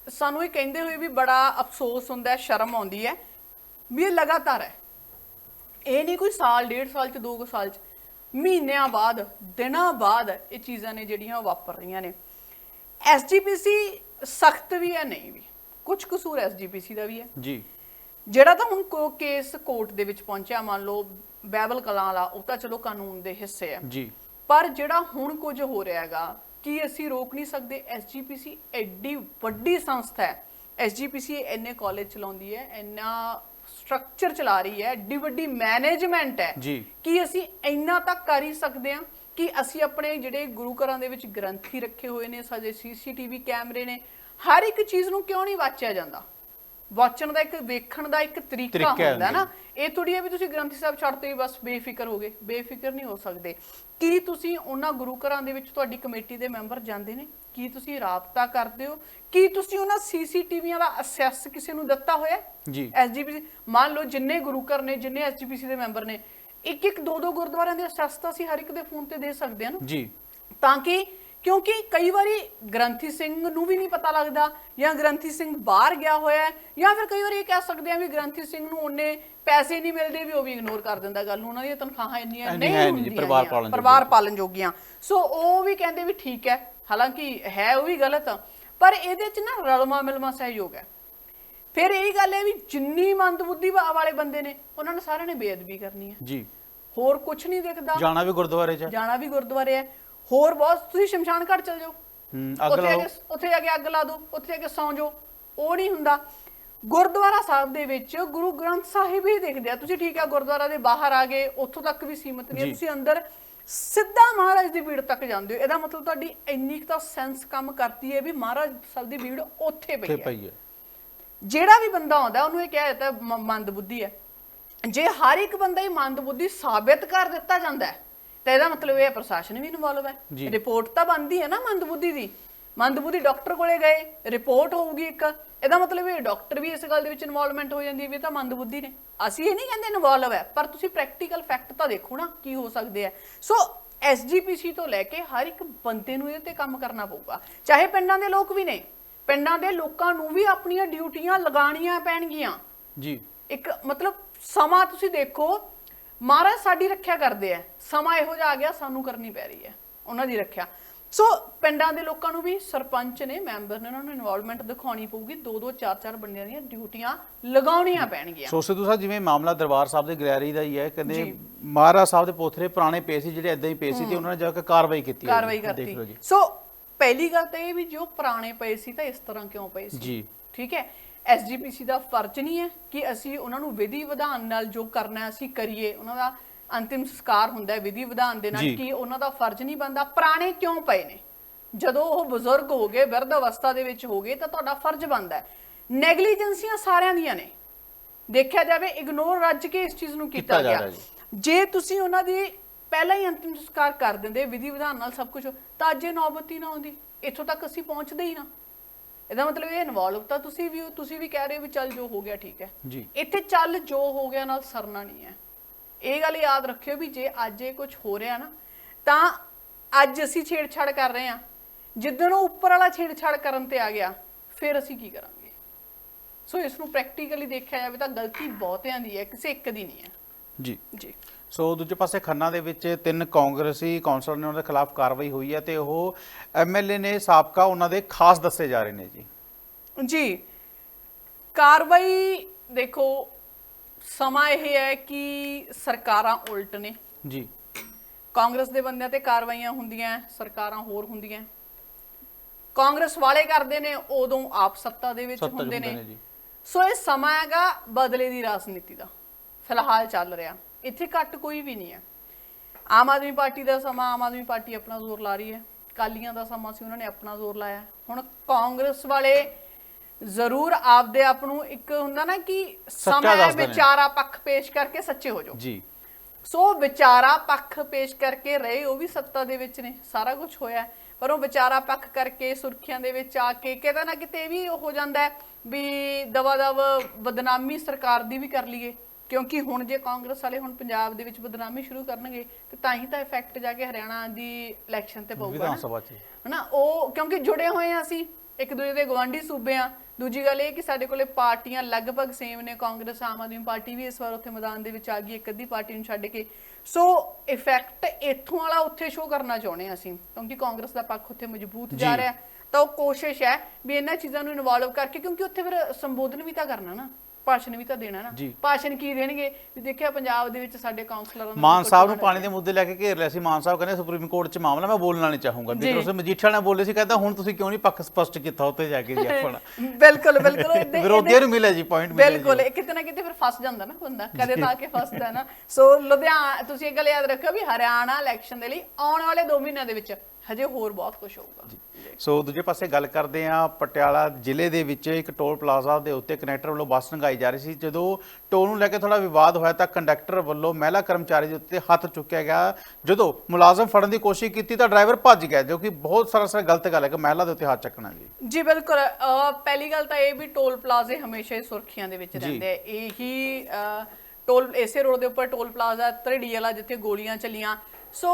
[SPEAKER 1] ਸਾਨੂੰ ਇਹ ਕਹਿੰਦੇ ਹੋਏ ਵੀ ਬੜਾ ਅਫਸੋਸ ਹੁੰਦਾ ਹੈ ਸ਼ਰਮ ਆਉਂਦੀ ਹੈ। ਵੀ ਇਹ ਲਗਾਤਾਰ ਹੈ। ਇਹ ਨਹੀਂ ਕੋਈ ਸਾਲ ਡੇਢ ਸਾਲ ਚ ਦੋ ਕੁ ਸਾਲ ਚ। ਮਹੀਨਿਆਂ ਬਾਅਦ ਦਿਨਾਂ ਬਾਅਦ ਇਹ ਚੀਜ਼ਾਂ ਨੇ ਜਿਹੜੀਆਂ ਉਹ ਵਾਪਰ ਰਹੀਆਂ ਨੇ। ਐਸਜੀਪੀਸੀ ਸਖਤ ਵੀ ਹੈ ਨਹੀਂ ਵੀ। ਕੁਝ ਕਸੂਰ ਐਸਜੀਪੀਸੀ ਦਾ ਵੀ ਹੈ।
[SPEAKER 2] ਜੀ।
[SPEAKER 1] ਜਿਹੜਾ ਤਾਂ ਹੁਣ ਕੋ ਕੇਸ ਕੋਰਟ ਦੇ ਵਿੱਚ ਪਹੁੰਚਿਆ ਮੰਨ ਲਓ ਬੈਬਲ ਕਲਾਂ ਵਾਲਾ ਉਹ ਤਾਂ ਚਲੋ ਕਾਨੂੰਨ ਦੇ ਹਿੱਸੇ ਆ।
[SPEAKER 2] ਜੀ।
[SPEAKER 1] ਪਰ ਜਿਹੜਾ ਹੁਣ ਕੁਝ ਹੋ ਰਿਹਾ ਹੈਗਾ ਕੀ ਅਸੀਂ ਰੋਕ ਨਹੀਂ ਸਕਦੇ? ਐਸਜੀਪੀਸੀ ਐਡੀ ਵੱਡੀ ਸੰਸਥਾ ਹੈ। ਐਸਜੀਪੀਸੀ ਇੰਨੇ ਕਾਲਜ ਚਲਾਉਂਦੀ ਹੈ ਇੰਨਾ ਸਟਰਕਚਰ ਚਲਾ ਰਹੀ ਹੈ ਐਡੀ ਵੱਡੀ ਮੈਨੇਜਮੈਂਟ ਹੈ।
[SPEAKER 2] ਜੀ।
[SPEAKER 1] ਕੀ ਅਸੀਂ ਇੰਨਾ ਤੱਕ ਕਰ ਹੀ ਸਕਦੇ ਹਾਂ? ਕਿ ਅਸੀਂ ਆਪਣੇ ਜਿਹੜੇ ਗੁਰੂ ਘਰਾਂ ਦੇ ਵਿੱਚ ਗ੍ਰੰਥੀ ਰੱਖੇ ਹੋਏ ਨੇ ਸਾਡੇ ਸੀਸੀਟੀਵੀ ਕੈਮਰੇ ਨੇ ਹਰ ਇੱਕ ਚੀਜ਼ ਨੂੰ ਕਿਉਂ ਨਹੀਂ ਵਾਚਿਆ ਜਾਂਦਾ? ਵਾਚਣ ਦਾ ਇੱਕ ਵੇਖਣ ਦਾ ਇੱਕ ਤਰੀਕਾ
[SPEAKER 2] ਤਰੀਕਾ ਹੈ,
[SPEAKER 1] ਹੁੰਦਾ ਨਾ। ਇਹ ਥੋੜੀ ਹੈ ਵੀ ਤੁਸੀਂ ਗ੍ਰੰਥੀ ਸਾਹਿਬ ਛੱਡਤੇ ਹੀ ਬਸ ਬੇਫਿਕਰ ਹੋ ਗਏ। ਬੇਫਿਕਰ ਨਹੀਂ ਹੋ ਸਕਦੇ। ਕੀ ਤੁਸੀਂ ਉਹਨਾਂ ਗੁਰੂ ਘਰਾਂ ਦੇ ਵਿੱਚ ਤੁਹਾਡੀ ਕਮੇਟੀ ਦੇ ਮੈਂਬਰ ਜਾਂਦੇ ਨੇ? ਕੀ ਤੁਸੀਂ ਰਾਬਤਾ ਕਰਦੇ ਹੋ? ਕੀ ਤੁਸੀਂ ਉਹਨਾਂ ਸੀਸੀਟੀਵੀਆਂ ਦਾ ਅਸੈਸ ਕਿਸੇ ਨੂੰ ਦਿੱਤਾ ਹੋਇਆ?
[SPEAKER 2] ਜੀ।
[SPEAKER 1] ਐਸਜੀਪੀਸੀ ਮੰਨ ਲਓ ਜਿੰਨੇ ਗੁਰੂ ਘਰ ਨੇ ਜਿੰਨੇ ਐਸਜੀਪੀਸੀ ਦੇ ਮੈਂਬਰ ਨੇ ਇੱਕ ਇੱਕ ਦੋ ਦੋ ਗੁਰਦੁਆਰਿਆਂ ਦੇ ਅਸੈਸ ਤਾਂ ਅਸੀਂ ਹਰ ਇੱਕ ਦੇ ਫੋਨ ਤੇ ਦੇ ਸਕਦੇ ਹਾਂ ਨਾ।
[SPEAKER 2] ਜੀ।
[SPEAKER 1] ਤਾਂ ਕਿ ਕਿਉਂਕਿ ਕਈ ਵਾਰੀ ਗ੍ਰੰਥੀ ਸਿੰਘ ਨੂੰ ਵੀ ਨਹੀਂ ਪਤਾ ਲੱਗਦਾ ਜਾਂ ਗ੍ਰੰਥੀ ਸਿੰਘ ਬਾਹਰ ਗਿਆ ਹੋਇਆ ਜਾਂ ਫਿਰ ਕਈ ਵਾਰੀ ਇਹ ਕਹਿ ਸਕਦੇ ਆ ਵੀ ਗ੍ਰੰਥੀ ਸਿੰਘ ਨੂੰ ਉਹਨੇ ਪੈਸੇ ਨਹੀਂ ਮਿਲਦੇ ਵੀ ਉਹ ਵੀ ਇਗਨੋਰ ਕਰ ਦਿੰਦਾ ਗੱਲ ਉਹਨਾਂ ਦੀਆਂ ਤਨਖਾਹਾਂ ਇੰਨੀਆਂ
[SPEAKER 2] ਇੰਨੀ
[SPEAKER 1] ਨਹੀਂ ਹੁੰਦੀਆਂ
[SPEAKER 2] ਪਰਿਵਾਰ ਪਾਲਣ
[SPEAKER 1] ਜੋਗੀਆਂ। ਸੋ ਉਹ ਵੀ ਕਹਿੰਦੇ ਵੀ ਠੀਕ ਹੈ ਹਾਲਾਂਕਿ ਹੈ ਉਹ ਵੀ ਗਲਤ ਪਰ ਇਹਦੇ ਚ ਨਾ ਰਲਮਾ ਮਿਲਮਾ ਸਹਿਯੋਗ ਹੈ। ਫਿਰ ਇਹ ਗੱਲ ਹੈ ਵੀ ਜਿੰਨੀ ਮੰਦਬੁੱਧੀ ਵਾਲੇ ਬੰਦੇ ਨੇ ਉਹਨਾਂ ਨੇ ਸਾਰਿਆਂ ਨੇ ਬੇਅਦਬੀ ਕਰਨੀ ਹੈ।
[SPEAKER 2] ਜੀ।
[SPEAKER 1] ਹੋਰ ਕੁਝ ਨਹੀਂ ਦਿਖਦਾ।
[SPEAKER 2] ਜਾਣਾ ਵੀ ਗੁਰਦੁਆਰੇ 'ਚ।
[SPEAKER 1] ਜਾਣਾ ਵੀ ਗੁਰਦੁਆਰੇ ਹੈ। ਹੋਰ ਬਹੁਤ ਤੁਸੀਂ ਸ਼ਮਸ਼ਾਨ ਘਾਟ ਚਲ ਜਾਓ।
[SPEAKER 2] ਹੂੰ ਅੱਗ
[SPEAKER 1] ਕੇ ਉੱਥੇ ਜਾ ਕੇ ਅੱਗ ਲਾ ਦਿਓ ਉੱਥੇ ਜਾ ਕੇ ਸੌਂ ਜਾਓ। ਉਹ ਨਹੀਂ ਹੁੰਦਾ। ਗੁਰਦੁਆਰਾ ਸਾਹਿਬ ਦੇ ਵਿੱਚ ਗੁਰੂ ਗ੍ਰੰਥ ਸਾਹਿਬ ਹੀ ਦੇਖਦੇ ਆ। ਤੁਸੀਂ ਠੀਕ ਆ ਗੁਰਦੁਆਰਾ ਦੇ ਬਾਹਰ ਆ ਗਏ ਉੱਥੋਂ ਤੱਕ ਵੀ ਸੀਮਤ ਨਹੀਂ। ਤੁਸੀਂ ਅੰਦਰ ਸਿੱਧਾ ਮਹਾਰਾਜ ਦੀ ਭੀੜ ਤੱਕ ਜਾਂਦੇ ਹੋ। ਇਹਦਾ ਮਤਲਬ ਤੁਹਾਡੀ ਇੰਨੀ ਕੁ ਤਾਂ ਸੈਂਸ ਕੰਮ ਕਰਦੀ ਹੈ ਵੀ ਮਹਾਰਾਜ ਸਾਹਿਬ ਦੀ ਭੀੜ ਉੱਥੇ ਪਈ ਹੈ। ਜਿਹੜਾ ਵੀ ਬੰਦਾ ਆਉਂਦਾ ਉਹਨੂੰ ਇਹ ਕਹਿ ਦਿੱਤਾ ਮ- ਮੰਦਬੁੱਧੀ ਹੈ। ਜੇ ਹਰ ਇੱਕ ਬੰਦਾ ਹੀ ਮੰਦਬੁੱਧੀ ਸਾਬਿਤ ਕਰ ਦਿੱਤਾ ਜਾਂਦਾ ਹੈ ਤਾਂ ਇਹਦਾ ਮਤਲਬ ਇਹ ਹੈ ਪ੍ਰਸ਼ਾਸਨ ਵੀ ਇਨਵੋਲਵ। ਹੈ। ਰਿਪੋਰਟ ਤਾਂ ਬਣਦੀ ਹੈ ਨਾ ਮੰਦਬੁੱਧੀ ਦੀ। ਮੰਦਬੁੱਧੀ ਡਾਕਟਰ ਕੋਲੇ ਗਏ ਰਿਪੋਰਟ ਹੋਊਗੀ ਇੱਕ। ਇਹਦਾ ਮਤਲਬ ਇਹ ਡਾਕਟਰ ਵੀ ਇਸ ਗੱਲ ਦੇ ਵਿੱਚ ਇਨਵੋਲਵਮੈਂਟ ਹੋ ਜਾਂਦੀ ਹੈ ਵੀ ਇਹ ਤਾਂ ਮੰਦਬੁੱਧੀ ਨੇ। ਅਸੀਂ ਇਹ ਨਹੀਂ ਕਹਿੰਦੇ ਇਨਵੋਲਵ ਹੈ ਪਰ ਤੁਸੀਂ ਪ੍ਰੈਕਟੀਕਲ ਫੈਕਟ ਤਾਂ ਦੇਖੋ ਨਾ ਕੀ ਹੋ ਸਕਦੇ ਆ ਸੋ ਐਸਜੀਪੀਸੀ ਤੋਂ ਲੈ ਕੇ ਹਰ ਇੱਕ ਬੰਦੇ ਨੂੰ ਇਹਦੇ ਤੇ ਕੰਮ ਕਰਨਾ ਪਊਗਾ। ਚਾਹੇ ਪਿੰਡਾਂ ਦੇ ਲੋਕ ਵੀ ਨੇ। ਪਿੰਡਾਂ ਦੇ ਲੋਕਾਂ ਨੂੰ ਵੀ ਆਪਣੀਆਂ ਡਿਊਟੀਆਂ ਲਗਾਉਣੀਆਂ ਪੈਣਗੀਆਂ।
[SPEAKER 2] ਜੀ।
[SPEAKER 1] ਇੱਕ ਮਤਲਬ ਸਮਾਂ ਤੁਸੀਂ ਦੇਖੋ ਮਹਾਰਾਜ ਸਾਡੀ ਰੱਖਿਆ ਕਰਦੇ ਆ। ਸਮਾਂ ਇਹੋ ਜਿਹਾ ਆ ਗਿਆ ਸਾਨੂੰ ਕਰਨੀ ਪੈ ਰਹੀ ਹੈ। ਉਹਨਾਂ ਦੀ ਰੱਖਿਆ। ਸੋ ਪਿੰਡਾਂ ਦੇ ਲੋਕਾਂ ਨੂੰ ਵੀ ਸਰਪੰਚ ਨੇ ਮੈਂਬਰ ਨੇ ਉਹਨਾਂ ਨੂੰ ਇਨਵੋਲਵਮੈਂਟ ਦਿਖਾਉਣੀ ਪਊਗੀ। ਦੋ ਦੋ ਚਾਰ ਚਾਰ ਬੰਦਿਆਂ ਦੀਆਂ ਡਿਊਟੀਆਂ ਲਗਾਉਣੀਆਂ ਪੈਣਗੀਆਂ।
[SPEAKER 2] ਸੋ ਸਿੱਧੂ ਸਾਹਿਬ ਜਿਵੇਂ ਮਾਮਲਾ ਦਰਬਾਰ ਸਾਹਿਬ ਦੇ ਗਲੈਰੀ ਦਾ ਹੀ ਹੈ ਕਹਿੰਦੇ। ਮਹਾਰਾਜ ਸਾਹਿਬ ਦੇ ਪੋਥਰੇ ਪੁਰਾਣੇ ਪਏ ਸੀ ਜਿਹੜੇ ਇਦਾਂ ਹੀ ਪਏ ਸੀ ਤੇ ਉਹਨਾਂ ਨੇ ਜਾ ਕੇ ਕਾਰਵਾਈ ਕੀਤੀ।
[SPEAKER 1] ਕਾਰਵਾਈ ਕਰਤੀ। ਸੋ ਪਹਿਲੀ ਗੱਲ ਤਾਂ ਇਹ ਵੀ ਜੋ ਪੁਰਾਣੇ ਪਏ ਸੀ ਤਾਂ ਇਸ ਤਰ੍ਹਾਂ ਕਿਉਂ ਪਏ ਸੀ?
[SPEAKER 2] ਜੀ।
[SPEAKER 1] ਠੀਕ ਹੈ? ਐਸਜੀਪੀਸੀ ਦਾ ਫਰਜ਼ ਨਹੀਂ ਹੈ ਕਿ ਅਸੀਂ ਉਹਨਾਂ ਨੂੰ ਵਿਧੀ ਵਿਧਾਨ ਨਾਲ ਜੋ ਕਰਨਾ ਅਸੀਂ ਕਰੀਏ। ਉਹਨਾਂ ਦਾ ਅੰਤਿਮ ਸੰਸਕਾਰ ਹੁੰਦਾ ਹੈ ਵਿਧੀ ਵਿਧਾਨ ਦੇ ਨਾਲ। ਕਿ ਉਹਨਾਂ ਦਾ ਫਰਜ਼ ਨਹੀਂ ਬਣਦਾ। ਪੁਰਾਣੇ ਕਿਉਂ ਪਏ ਨੇ? ਜਦੋਂ ਉਹ ਬਜ਼ੁਰਗ ਹੋ ਗਏ ਬਿਰਧ ਅਵਸਥਾ ਦੇ ਵਿੱਚ ਹੋ ਗਏ ਤਾਂ ਤੁਹਾਡਾ ਫਰਜ਼ ਬਣਦਾ ਹੈ। ਨੈਗਲੀਜੈਂਸੀਆਂ ਸਾਰਿਆਂ ਦੀਆਂ ਨੇ। ਦੇਖਿਆ ਜਾਵੇ ਇਗਨੋਰ ਰੱਜ ਕੇ ਇਸ ਚੀਜ਼ ਨੂੰ
[SPEAKER 2] ਕੀਤਾ
[SPEAKER 1] ਗਿਆ।
[SPEAKER 2] ਜੀ।
[SPEAKER 1] ਜੇ ਤੁਸੀਂ ਉਹਨਾਂ ਦੀ ਪਹਿਲਾਂ ਹੀ ਅੰਤਿਮ ਸੰਸਕਾਰ ਕਰ ਦਿੰਦੇ ਵਿਧੀ ਵਿਧਾਨ ਨਾਲ ਸਭ ਕੁਝ ਤਾਂ ਅੱਜ ਇਹ ਨੌਬਤ ਹੀ ਨਾ ਆਉਂਦੀ। ਇੱਥੋਂ ਤੱਕ ਅਸੀਂ ਪਹੁੰਚਦੇ ਹੀ ਨਾ। ਇਹਦਾ ਮਤਲਬ ਇਹ ਇਨਵੋਲਵ ਤਾਂ ਤੁਸੀਂ ਵੀ ਹੋ, ਤੁਸੀਂ ਵੀ ਕਹਿ ਰਹੇ ਹੋ ਵੀ ਚੱਲ ਜੋ ਹੋ ਗਿਆ ਠੀਕ ਹੈ।
[SPEAKER 2] ਜੀ।
[SPEAKER 1] ਇੱਥੇ ਚੱਲ ਜੋ ਹੋ ਗਿਆ ਨਾਲ ਸਰਨਾ ਨਹੀਂ ਹੈ। ਇਹ ਗੱਲ ਯਾਦ ਰੱਖਿਓ ਵੀ ਜੇ ਅੱਜ ਇਹ ਕੁਝ ਹੋ ਰਿਹਾ ਨਾ ਤਾਂ ਅੱਜ ਅਸੀਂ ਛੇੜਛਾੜ ਕਰ ਰਹੇ ਹਾਂ। ਜਿੱਦਣ ਉਹ ਉੱਪਰ ਵਾਲਾ ਛੇੜਛਾੜ ਕਰਨ ਤੇ ਆ ਗਿਆ ਫਿਰ ਅਸੀਂ ਕੀ ਕਰਾਂਗੇ? ਸੋ ਇਸ ਨੂੰ ਪ੍ਰੈਕਟੀਕਲੀ ਦੇਖਿਆ ਜਾਵੇ ਤਾਂ ਗਲਤੀ ਬਹੁਤਿਆਂ ਦੀ ਹੈ ਕਿਸੇ ਇੱਕ ਦੀ ਨਹੀਂ ਹੈ।
[SPEAKER 2] ਜੀ।
[SPEAKER 1] ਜੀ।
[SPEAKER 2] ਸੋ ਦੂਜੇ ਪਾਸੇ ਖੰਨਾ ਦੇ ਵਿੱਚ ਤਿੰਨ ਕਾਂਗਰਸੀ ਕੌਂਸਲਰ ਨੇ ਉਹਨਾਂ ਦੇ ਖਿਲਾਫ ਕਾਰਵਾਈ ਹੋਈ ਹੈ ਤੇ ਉਹ ਐਮਐਲਏ ਨੇ ਸਾਬਕਾ ਉਹਨਾਂ ਦੇ ਖਾਸ ਦੱਸੇ ਜਾ ਰਹੇ ਨੇ ਜੀ।
[SPEAKER 1] ਜੀ। ਕਾਰਵਾਈ ਦੇਖੋ ਸਮਾਂ ਇਹ ਹੈ ਕਿ ਸਰਕਾਰਾਂ ਉਲਟ ਨੇ।
[SPEAKER 2] ਜੀ।
[SPEAKER 1] ਕਾਂਗਰਸ ਦੇ ਬੰਦਿਆਂ ਤੇ ਕਾਰਵਾਈਆਂ ਹੁੰਦੀਆਂ ਸਰਕਾਰਾਂ ਹੋਰ ਹੁੰਦੀਆਂ। ਕਾਂਗਰਸ ਵਾਲੇ ਕਰਦੇ ਨੇ ਉਦੋਂ ਆਪ ਸੱਤਾ ਦੇ ਵਿੱਚ ਹੁੰਦੇ ਨੇ। ਸੋ ਇਹ ਸਮਾਂ ਹੈਗਾ ਬਦਲੇ ਦੀ ਰਾਜਨੀਤੀ ਦਾ। ਫਿਲਹਾਲ ਚੱਲ ਰਿਹਾ। ਇੱਥੇ ਘੱਟ ਕੋਈ ਵੀ ਨਹੀਂ ਹੈ। ਆਮ ਆਦਮੀ ਪਾਰਟੀ ਦਾ ਸਮਾਂ ਆਮ ਆਦਮੀ ਪਾਰਟੀ ਆਪਣਾ ਜ਼ੋਰ ਲਾ ਰਹੀ ਹੈ। ਕਾਲੀਆਂ ਦਾ ਸਮਾਂ ਸੀ ਉਹਨਾਂ ਨੇ ਆਪਣਾ ਜ਼ੋਰ ਲਾਇਆ। ਹੁਣ ਕਾਂਗਰਸ ਵਾਲੇ ਜ਼ਰੂਰ ਆਪਦੇ ਆਪ ਨੂੰ ਇੱਕ ਹੁੰਦਾ ਨਾ ਕਿ ਸਮਾਂ। ਵਿਚਾਰਾ ਪੱਖ ਪੇਸ਼ ਕਰਕੇ ਸੱਚੇ ਹੋ ਜਾਓ।
[SPEAKER 2] ਜੀ।
[SPEAKER 1] ਸੋ ਵਿਚਾਰਾ ਪੱਖ ਪੇਸ਼ ਕਰਕੇ ਰਹੇ ਉਹ ਵੀ ਸੱਤਾ ਦੇ ਵਿੱਚ ਨੇ ਸਾਰਾ ਕੁਝ ਹੋਇਆ। ਪਰ ਉਹ ਵਿਚਾਰਾ ਪੱਖ ਕਰਕੇ ਸੁਰਖੀਆਂ ਦੇ ਵਿੱਚ ਆ ਕੇ ਕਿਤੇ ਨਾ ਕਿਤੇ ਵੀ ਹੋ ਜਾਂਦਾ ਵੀ ਦਵਾ ਦਵ ਬਦਨਾਮੀ ਸਰਕਾਰ ਦੀ ਵੀ ਕਰ ਲਈਏ। ਕਿਉਂਕਿ ਹੁਣ ਜੇ ਕਾਂਗਰਸ ਵਾਲੇ ਹੁਣ ਪੰਜਾਬ ਦੇ ਵਿੱਚ ਬਦਨਾਮੀ ਸ਼ੁਰੂ ਕਰਨਗੇ ਤੇ ਤਾਂ ਹੀ ਤਾਂ ਇਫੈਕਟ ਜਾ ਕੇ ਹਰਿਆਣਾ ਦੀ ਇਲੈਕਸ਼ਨ ਤੇ ਪਊਗਾ
[SPEAKER 2] ਵਿਧਾਨ ਸਭਾ 'ਚ।
[SPEAKER 1] ਹਨਾ ਉਹ ਕਿਉਂਕਿ ਜੁੜੇ ਹੋਏ ਆ ਅਸੀਂ ਇੱਕ ਦੂਜੇ ਦੇ ਗਵਾਂਢੀ ਸੂਬੇ ਆ। ਦੂਜੀ ਗੱਲ ਇਹ ਕਿ ਸਾਡੇ ਕੋਲੇ ਪਾਰਟੀਆਂ ਲਗਭਗ ਸੇਮ ਨੇ ਕਾਂਗਰਸ ਆਮ ਆਦਮੀ ਪਾਰਟੀ ਵੀ ਇਸ ਵਾਰ ਉੱਥੇ ਮੈਦਾਨ ਦੇ ਵਿੱਚ ਆ ਗਈ ਇੱਕ ਅੱਧੀ ਪਾਰਟੀ ਨੂੰ ਛੱਡ ਕੇ। ਸੋ ਇਫੈਕਟ ਇੱਥੋਂ ਵਾਲਾ ਉੱਥੇ ਸ਼ੋ ਕਰਨਾ ਚਾਹੁੰਦੇ ਹਾਂ ਅਸੀਂ ਕਿਉਂਕਿ ਕਾਂਗਰਸ ਦਾ ਪੱਖ ਉੱਥੇ ਮਜ਼ਬੂਤ ਜਾ। ਰਿਹਾ। ਤਾਂ ਉਹ ਕੋਸ਼ਿਸ਼ ਹੈ ਵੀ ਇਹਨਾਂ ਚੀਜ਼ਾਂ ਨੂੰ ਇਨਵੋਲਵ ਕਰਕੇ ਕਿਉਂਕਿ ਉੱਥੇ ਫਿਰ ਸੰਬੋਧਨ ਵੀ ਤਾਂ ਕਰਨਾ ਨਾ। ਭਾਸ਼ਣ ਵੀ ਤਾਂ ਦੇਣਾ ਨਾ। ਭਾਸ਼ਣ ਕੀ ਦੇਣਗੇ? ਵੀ ਦੇਖਿਆ ਪੰਜਾਬ ਦੇ ਵਿੱਚ ਸਾਡੇ ਕਾਉਂਸਲਰਾਂ ਨੂੰ
[SPEAKER 2] ਮਾਨ ਸਾਹਿਬ ਨੂੰ ਪਾਣੀ ਦੇ ਮੁੱਦੇ ਲੈ ਕੇ ਘੇਰ ਲਿਆ ਸੀ। ਮਾਨ ਸਾਹਿਬ ਕਹਿੰਦੇ ਸੁਪਰੀਮ ਕੋਰਟ 'ਚ ਮਾਮਲਾ ਮੈਂ ਬੋਲਣਾ ਨਹੀਂ ਚਾਹੂੰਗਾ। ਜਿੱਥੇ ਉਸ ਮਜੀਠੀਆ ਨੇ ਬੋਲੇ ਸੀ ਕਹਿੰਦਾ ਹੁਣ ਤੁਸੀਂ ਕਿਉਂ ਨਹੀਂ ਪੱਖ ਸਪਸ਼ਟ ਕੀਤਾ ਉੱਤੇ ਜਾ ਕੇ ਜੀ ਆਪਣਾ
[SPEAKER 1] ਬਿਲਕੁਲ ਬਿਲਕੁਲ।
[SPEAKER 2] ਵਿਰੋਧੀਆਂ ਨੂੰ ਮਿਲਿਆ ਜੀ ਪੁਆਇੰਟ ਮਿਲਿਆ।
[SPEAKER 1] ਬਿਲਕੁਲ ਕਿਤੇ ਨਾ ਕਿਤੇ ਫਿਰ ਫਸ ਜਾਂਦਾ ਨਾ ਬੰਦਾ ਕਦੇ ਤਾਂ ਕੇ ਫਸਦਾ ਨਾ। ਸੋ ਲੁਧਿਆਣਾ ਤੁਸੀਂ ਇਹ ਗੱਲ ਯਾਦ ਰੱਖਿਓ ਵੀ ਹਰਿਆਣਾ ਇਲੈਕਸ਼ਨ ਦੇ ਲਈ ਆਉਣ ਵਾਲੇ 2 ਮਹੀਨਿਆਂ ਦੇ ਵਿੱਚ ਹਜੇ ਹੋਰ ਬਹੁਤ ਕੁਝ ਹੋਊਗਾ।
[SPEAKER 2] ਸੋ ਦੂਜੇ ਪਾਸੇ ਗੱਲ ਕਰਦੇ ਆ ਪਟਿਆਲਾ ਜ਼ਿਲ੍ਹੇ ਦੇ ਵਿੱਚ ਇੱਕ ਟੋਲ ਪਲਾਜ਼ਾ ਦੇ ਉੱਤੇ ਕਨੈਕਟਰ ਵੱਲੋਂ ਬੱਸ ਲੰਘਾਈ ਜਾ ਰਹੀ ਸੀ। ਜਦੋਂ ਟੋਲ ਨੂੰ ਲੈ ਕੇ ਥੋੜਾ ਵਿਵਾਦ ਹੋਇਆ ਤਾਂ ਕੰਡਕਟਰ ਵੱਲੋਂ ਮਹਿਲਾ ਕਰਮਚਾਰੀ ਦੇ ਉੱਤੇ ਹੱਥ ਚੁੱਕਿਆ ਗਿਆ। ਜਦੋਂ ਮੁਲਾਜ਼ਮ ਫੜਨ ਦੀ ਕੋਸ਼ਿਸ਼ ਕੀਤੀ ਤਾਂ ਡਰਾਈਵਰ ਭੱਜ ਗਿਆ ਜੋ ਕਿ ਬਹੁਤ ਸਰਾਸਰ ਗਲਤ ਗੱਲ ਹੈ ਕਿ ਮਹਿਲਾ ਦੇ ਉੱਤੇ ਹੱਥ ਚੱਕਣਾ ਜੀ।
[SPEAKER 1] ਜੀ ਬਿਲਕੁਲ। ਪਹਿਲੀ ਗੱਲ ਤਾਂ ਇਹ ਵੀ ਟੋਲ ਪਲਾਜ਼ੇ ਹਮੇਸ਼ਾ ਹੀ ਸੁਰਖੀਆਂ ਦੇ ਵਿੱਚ। ਰਹਿੰਦੇ ਆ। ਇਹੀ ਟੋਲ ਇਸੇ ਰੋਡ ਦੇ ਉੱਪਰ ਟੋਲ ਪਲਾਜ਼ਾ ਧਰੜੀ ਵਾਲਾ ਜਿੱਥੇ ਗੋਲੀਆਂ ਚੱਲੀਆਂ। ਸੋ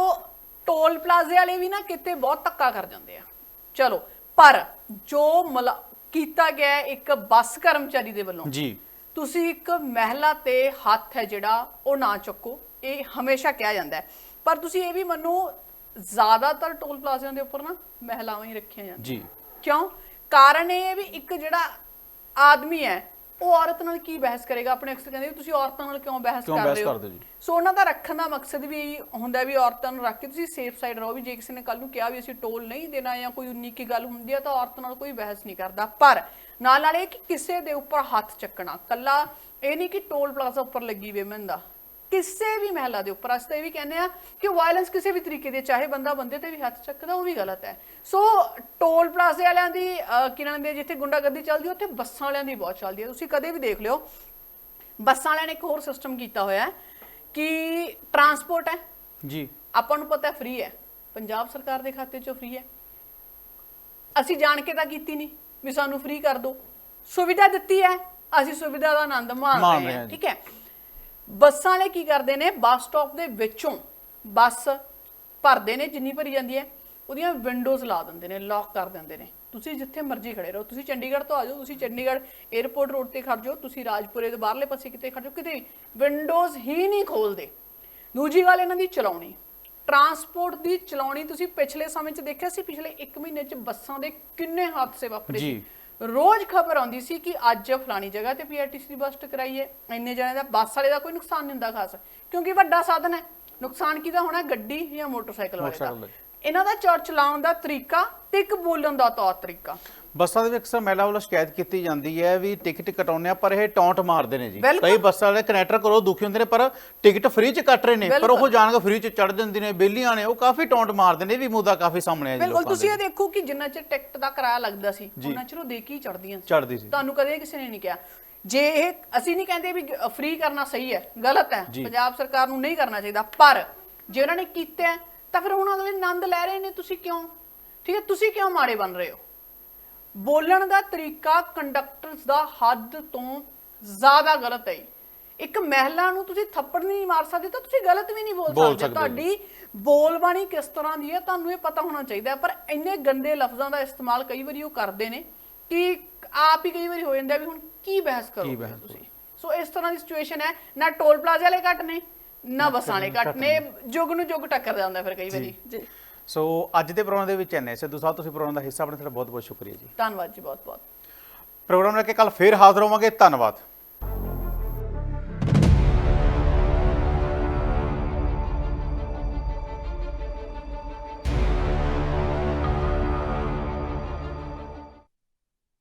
[SPEAKER 1] ਟੋਲ ਪਲਾਜ਼ੇ ਵਾਲੇ ਵੀ ਨਾ ਕਿਤੇ ਬਹੁਤ ਧੱਕਾ ਕਰ ਜਾਂਦੇ ਆ। ਚਲੋ ਪਰ ਜੋ ਮਲਾ- ਕੀਤਾ ਗਿਆ ਇੱਕ ਬੱਸ ਕਰਮਚਾਰੀ ਦੇ ਵੱਲੋਂ
[SPEAKER 2] ਜੀ।
[SPEAKER 1] ਤੁਸੀਂ ਇੱਕ ਮਹਿਲਾ ਤੇ ਹੱਥ ਹੈ ਜਿਹੜਾ ਉਹ ਨਾ ਚੱਕੋ ਇਹ ਹਮੇਸ਼ਾ ਕਿਹਾ ਜਾਂਦਾ ਹੈ। ਪਰ ਤੁਸੀਂ ਇਹ ਵੀ ਮੰਨੋ ਜ਼ਿਆਦਾਤਰ ਟੋਲ ਪਲਾਜ਼ਿਆਂ ਦੇ ਉੱਪਰ ਨਾ ਮਹਿਲਾਵਾਂ ਹੀ ਰੱਖੀਆਂ ਜਾਂਦੀਆਂ।
[SPEAKER 2] ਜੀ।
[SPEAKER 1] ਕਿਉਂ? ਕਾਰਨ ਇਹ ਵੀ ਇੱਕ ਜਿਹੜਾ ਆਦਮੀ ਹੈ ਉਹ ਔਰਤ ਨਾਲ ਕੀ ਬਹਿਸ ਕਰੇਗਾ? ਆਪਣੇ ਅਕਸਰ ਕਹਿੰਦੇ ਵੀ ਤੁਸੀਂ ਔਰਤਾਂ ਨਾਲ ਕਿਉਂ ਬਹਿਸ
[SPEAKER 2] ਕਿਉਂ
[SPEAKER 1] ਕਰ
[SPEAKER 2] ਬਹਿਸ
[SPEAKER 1] ਰਹੇ ਹੋ?
[SPEAKER 2] ਕਰਦੇ ਹੋ ਜੀ?
[SPEAKER 1] ਸੋ ਉਹਨਾਂ ਦਾ ਰੱਖਣ ਦਾ ਮਕਸਦ ਵੀ ਇਹੀ ਹੁੰਦਾ ਵੀ ਔਰਤਾਂ ਨੂੰ ਰੱਖ ਕੇ ਤੁਸੀਂ ਸੇਫ ਸਾਈਡ ਰਹੋ ਵੀ ਜੇ ਕਿਸੇ ਨੇ ਕੱਲ ਨੂੰ ਕਿਹਾ ਵੀ ਅਸੀਂ ਟੋਲ ਨਹੀਂ ਦੇਣਾ ਜਾਂ ਕੋਈ ਉਨੀ ਕੀ ਗੱਲ ਹੁੰਦੀ ਹੈ ਤਾਂ ਔਰਤ ਨਾਲ ਕੋਈ ਬਹਿਸ ਨਹੀਂ ਕਰਦਾ। ਪਰ ਨਾਲ ਨਾਲ ਇਹ ਕਿ ਕਿਸੇ ਦੇ ਉੱਪਰ ਹੱਥ ਚੱਕਣਾ ਕੱਲਾ ਇਹ ਨਹੀਂ ਕਿ ਟੋਲ ਪਲਾਜ਼ਾ ਉੱਪਰ ਲੱਗੀ ਵੇਮਨ ਦਾ। ਕਿਸੇ ਵੀ ਮਹਿਲਾ ਦੇ ਉੱਪਰ ਅਸੀਂ ਇਹ ਵੀ ਕਹਿੰਦੇ ਆ ਕਿ ਵਾਇਲੈਂਸ ਕਿਸੇ ਵੀ ਤਰੀਕੇ ਦੀ ਚਾਹੇ ਬੰਦਾ ਬੰਦੇ ਤੇ ਵੀ ਹੱਥ ਚੱਕਦਾ ਉਹ ਵੀ ਗਲਤ ਹੈ। ਸੋ ਟੋਲ ਪਲਾਜ਼ੇ ਵਾਲਿਆਂ ਦੀ ਕਿਨਾਂ ਦੇ ਜਿੱਥੇ ਗੁੰਡਾਗਰਦੀ ਚੱਲਦੀ ਉੱਥੇ ਬੱਸਾਂ ਵਾਲਿਆਂ ਦੀ ਬਹੁਤ ਚੱਲਦੀ ਹੈ। ਤੁਸੀਂ ਕਦੇ ਵੀ ਦੇਖ ਲਿਓ ਬੱਸਾਂ ਵਾਲਿਆਂ ਨੇ ਇੱਕ ਹੋਰ ਸਿਸਟਮ ਕੀਤਾ ਹੋਇਆ ਹੈ ਕਿ ਟਰਾਂਸਪੋਰਟ ਹੈ।
[SPEAKER 2] ਜੀ।
[SPEAKER 1] ਆਪਾਂ ਨੂੰ ਪਤਾ ਫ੍ਰੀ ਹੈ। ਪੰਜਾਬ ਸਰਕਾਰ ਦੇ ਖਾਤੇ 'ਚੋਂ ਫ੍ਰੀ ਹੈ। ਅਸੀਂ ਜਾਣ ਕੇ ਤਾਂ ਕੀਤੀ ਨਹੀਂ ਵੀ ਸਾਨੂੰ ਫ੍ਰੀ ਕਰ ਦਿਓ ਸੁਵਿਧਾ ਦਿੱਤੀ ਹੈ ਅਸੀਂ ਸੁਵਿਧਾ ਦਾ ਆਨੰਦ ਮਾਣ
[SPEAKER 2] ਮਾਣ
[SPEAKER 1] ਰਹੇ
[SPEAKER 2] ਰਹੇ
[SPEAKER 1] ਹਾਂ। ਠੀਕ ਹੈ। ਬੱਸਾਂ ਵਾਲੇ ਕੀ ਕਰਦੇ ਨੇ? ਬੱਸ ਸਟਾਪ ਦੇ ਵਿੱਚੋਂ ਬੱਸ ਭਰਦੇ ਨੇ, ਜਿੰਨੀ ਭਰੀ ਜਾਂਦੀ ਹੈ, ਉਹਦੀਆਂ ਵਿੰਡੋਜ਼ ਲਾ ਦਿੰਦੇ ਨੇ ਲੌਕ ਕਰ ਦਿੰਦੇ ਨੇ। ਤੁਸੀਂ ਜਿੱਥੇ ਮਰਜ਼ੀ ਖੜੇ ਰਹੋ। ਤੁਸੀਂ ਚੰਡੀਗੜ੍ਹ ਤੋਂ ਆ ਜਾਓ, ਤੁਸੀਂ ਚੰਡੀਗੜ੍ਹ 에ਅਰਪੋਰਟ ਰੋਡ ਤੇ ਖੜ ਜਾਓ, ਤੁਸੀਂ ਰਾਜਪੁਰੇ ਦੇ ਬਾਹਰਲੇ ਪਾਸੇ ਕਿਤੇ ਖੜ ਜਾਓ, ਕਿਤੇ ਵਿੰਡੋਜ਼ ਹੀ ਨਹੀਂ ਖੋਲਦੇ। ਦੂਜੀ ਗੱਲ ਇਹਨਾਂ ਦੀ ਚਲਾਉਣੀ। ਟਰਾਂਸਪੋਰਟ ਦੀ ਚਲਾਉਣੀ ਤੁਸੀਂ ਪਿਛਲੇ ਸਮੇਂ 'ਚ ਦੇਖਿਆ ਸੀ? ਪਿਛਲੇ 1 ਮਹੀਨੇ 'ਚ ਬੱਸਾਂ ਦੇ ਕਿੰਨੇ ਹਾਦਸੇ ਵਾਪਰੇ
[SPEAKER 2] ਜੀ।
[SPEAKER 1] ਰੋਜ਼ ਖਬਰ ਆਉਂਦੀ ਸੀ ਕਿ ਅੱਜ ਫਲਾਣੀ ਜਗ੍ਹਾ ਤੇ ਪੀਆਰਟੀਸੀ ਦੀ ਬੱਸ ਟਕਰਾਈ ਹੈ। ਇੰਨੇ ਜਣੇ ਦਾ ਬੱਸ ਵਾਲੇ ਦਾ ਕੋਈ ਨੁਕਸਾਨ ਨਹੀਂ ਹੁੰਦਾ ਖਾਸ। ਕਿਉਂਕਿ ਵੱਡਾ ਸਾਧਨ ਹੈ। ਨੁਕਸਾਨ ਕਿਹਦਾ ਹੋਣਾ? ਗੱਡੀ ਜਾਂ ਮੋਟਰਸਾਈਕਲ ਵਾਲੇ ਦਾ। ਇਹਨਾਂ ਦਾ ਚੌੜ ਚਲਾਉਣ ਦਾ ਤਰੀਕਾ ਤੇ ਇੱਕ ਬੋਲਣ ਦਾ ਤੌਰ ਤਰੀਕਾ।
[SPEAKER 2] ਬੱਸਾਂ ਦੇ ਵਿੱਚ ਅਕਸਰ ਮਹਿਲਾ ਵੱਲੋਂ ਸ਼ਿਕਾਇਤ ਕੀਤੀ ਜਾਂਦੀ ਹੈ ਵੀ ਟਿਕਟ ਕਟਾਉਂਦੇ ਆ ਪਰ ਇਹ ਟੌਂਟ ਮਾਰਦੇ ਨੇ ਜੀ।
[SPEAKER 1] ਬਿਲਕੁਲ।
[SPEAKER 2] ਕਈ ਬੱਸਾਂ ਵਾਲੇ ਕਨੈਕਟਰ ਕਰੋ ਦੁਖੀ ਹੁੰਦੇ ਨੇ ਪਰ ਟਿਕਟ ਫ੍ਰੀ ਚ ਕੱਟ ਰਹੇ ਨੇ। ਪਰ ਉਹ। ਜਾਣ ਕੇ ਫ੍ਰੀ ਚ ਚੜ ਜਾਂਦੇ ਨੇ ਬੇਲੀਆਂ ਨੇ ਉਹ ਕਾਫੀ ਟੌਂਟ ਮਾਰਦੇ ਨੇ ਇਹ ਵੀ ਮੁੱਦਾ ਕਾਫੀ ਸਾਹਮਣੇ ਆ ਜੀ
[SPEAKER 1] ਬਿਲਕੁਲ
[SPEAKER 2] ਲੋਕਾਂ
[SPEAKER 1] ਤੁਸੀਂ
[SPEAKER 2] ਦੇ
[SPEAKER 1] ਇਹ ਦੇਖੋ ਕਿ ਜਿੰਨਾ ਚਿਰ ਟਿਕਟ ਦਾ ਕਿਰਾਇਆ ਲੱਗਦਾ ਸੀ। ਉਹਨਾਂ ਚਿਰ ਉਹ ਦੇ ਕੇ ਹੀ ਚੜਦੀਆਂ ਸੀ।
[SPEAKER 2] ਚੜਦੀ ਸੀ।
[SPEAKER 1] ਤੁਹਾਨੂੰ ਕਦੇ ਕਿਸੇ ਨੇ ਨਹੀਂ ਕਿਹਾ। ਜੇ ਇਹ ਅਸੀਂ ਨਹੀਂ ਕਹਿੰਦੇ ਵੀ ਫ੍ਰੀ ਕਰਨਾ ਸਹੀ ਹੈ ਗਲਤ ਹੈ
[SPEAKER 2] ਜੀ।
[SPEAKER 1] ਪੰਜਾਬ ਸਰਕਾਰ ਨੂੰ ਨਹੀਂ ਕਰਨਾ ਚਾਹੀਦਾ। ਪਰ ਜੇ ਉਹਨਾਂ ਨੇ ਕੀਤਾ ਹੈ, ਤਾਂ ਫਿਰ ਹੁਣ ਅਗਲੇ ਆਨੰਦ ਲੈ ਰਹੇ ਨੇ ਤੁਸੀਂ ਕਿਉਂ? ਠੀਕ ਹੈ ਤੁਸੀਂ ਕਿਉਂ ਮਾੜੇ ਬਣ ਰਹੇ ਹੋ? ਬੋਲਣ ਦਾ ਤਰੀਕਾ ਕੰਡਕਟਰਸ ਦਾ ਹੱਦ ਤੋਂ ਜ਼ਿਆਦਾ ਗਲਤ ਹੈ। ਇੱਕ ਮਹਿਲਾ ਨੂੰ ਤੁਸੀਂ ਥੱਪੜ ਨਹੀਂ ਮਾਰ ਸਕਦੇ ਤਾਂ ਤੁਸੀਂ ਗਲਤ ਵੀ ਨਹੀਂ ਬੋਲ ਸਕਦੇ। ਤੁਹਾਡੀ ਬੋਲਬਾਣੀ ਕਿਸ ਤਰ੍ਹਾਂ ਦੀ ਹੈ ਤੁਹਾਨੂੰ ਇਹ ਪਤਾ ਹੋਣਾ ਚਾਹੀਦਾ। ਪਰ ਇੰਨੇ ਗੰਦੇ ਲਫ਼ਜ਼ਾਂ ਦਾ ਇਸਤੇਮਾਲ ਕਈ ਵਾਰੀ ਉਹ ਕਰਦੇ ਨੇ ਕਿ ਆਪ ਹੀ ਕਈ ਵਾਰੀ ਹੋ ਜਾਂਦਾ ਵੀ ਹੁਣ ਕੀ ਬਹਿਸ ਕਰੋਗੇ ਤੁਸੀਂ। ਸੋ ਇਸ ਤਰ੍ਹਾਂ ਦੀ ਸਿਚੁਏਸ਼ਨ ਹੈ ਨਾ ਟੋਲ ਪਲਾਜ਼ਾ ਵਾਲੇ ਘੱਟ ਨੇ ਨਾ ਬੱਸਾਂ ਵਾਲੇ ਘੱਟ ਨੇ। ਜੁਗ ਨੂੰ ਜੁਗ ਟੱਕਰ ਜਾਂਦਾ ਫਿਰ ਕਈ ਵਾਰੀ। ਜੀ।
[SPEAKER 2] ਸੋ ਅੱਜ ਦੇ ਪ੍ਰੋਗਰਾਮ ਦੇ ਵਿੱਚ ਐਨੇ ਸਿੱਧੂ ਸਾਹਿਬ ਤੁਸੀਂ ਪ੍ਰੋਗਰਾਮ ਦਾ ਹਿੱਸਾ ਬਣੇ ਤੁਹਾਡਾ ਬਹੁਤ ਬਹੁਤ ਸ਼ੁਕਰੀਆ ਜੀ।
[SPEAKER 1] ਧੰਨਵਾਦ ਜੀ ਬਹੁਤ ਬਹੁਤ
[SPEAKER 2] ਪ੍ਰੋਗਰਾਮ ਲੈ ਕੇ ਕੱਲ ਫੇਰ ਹਾਜ਼ਰ ਹੋਵਾਂਗੇ ਧੰਨਵਾਦ।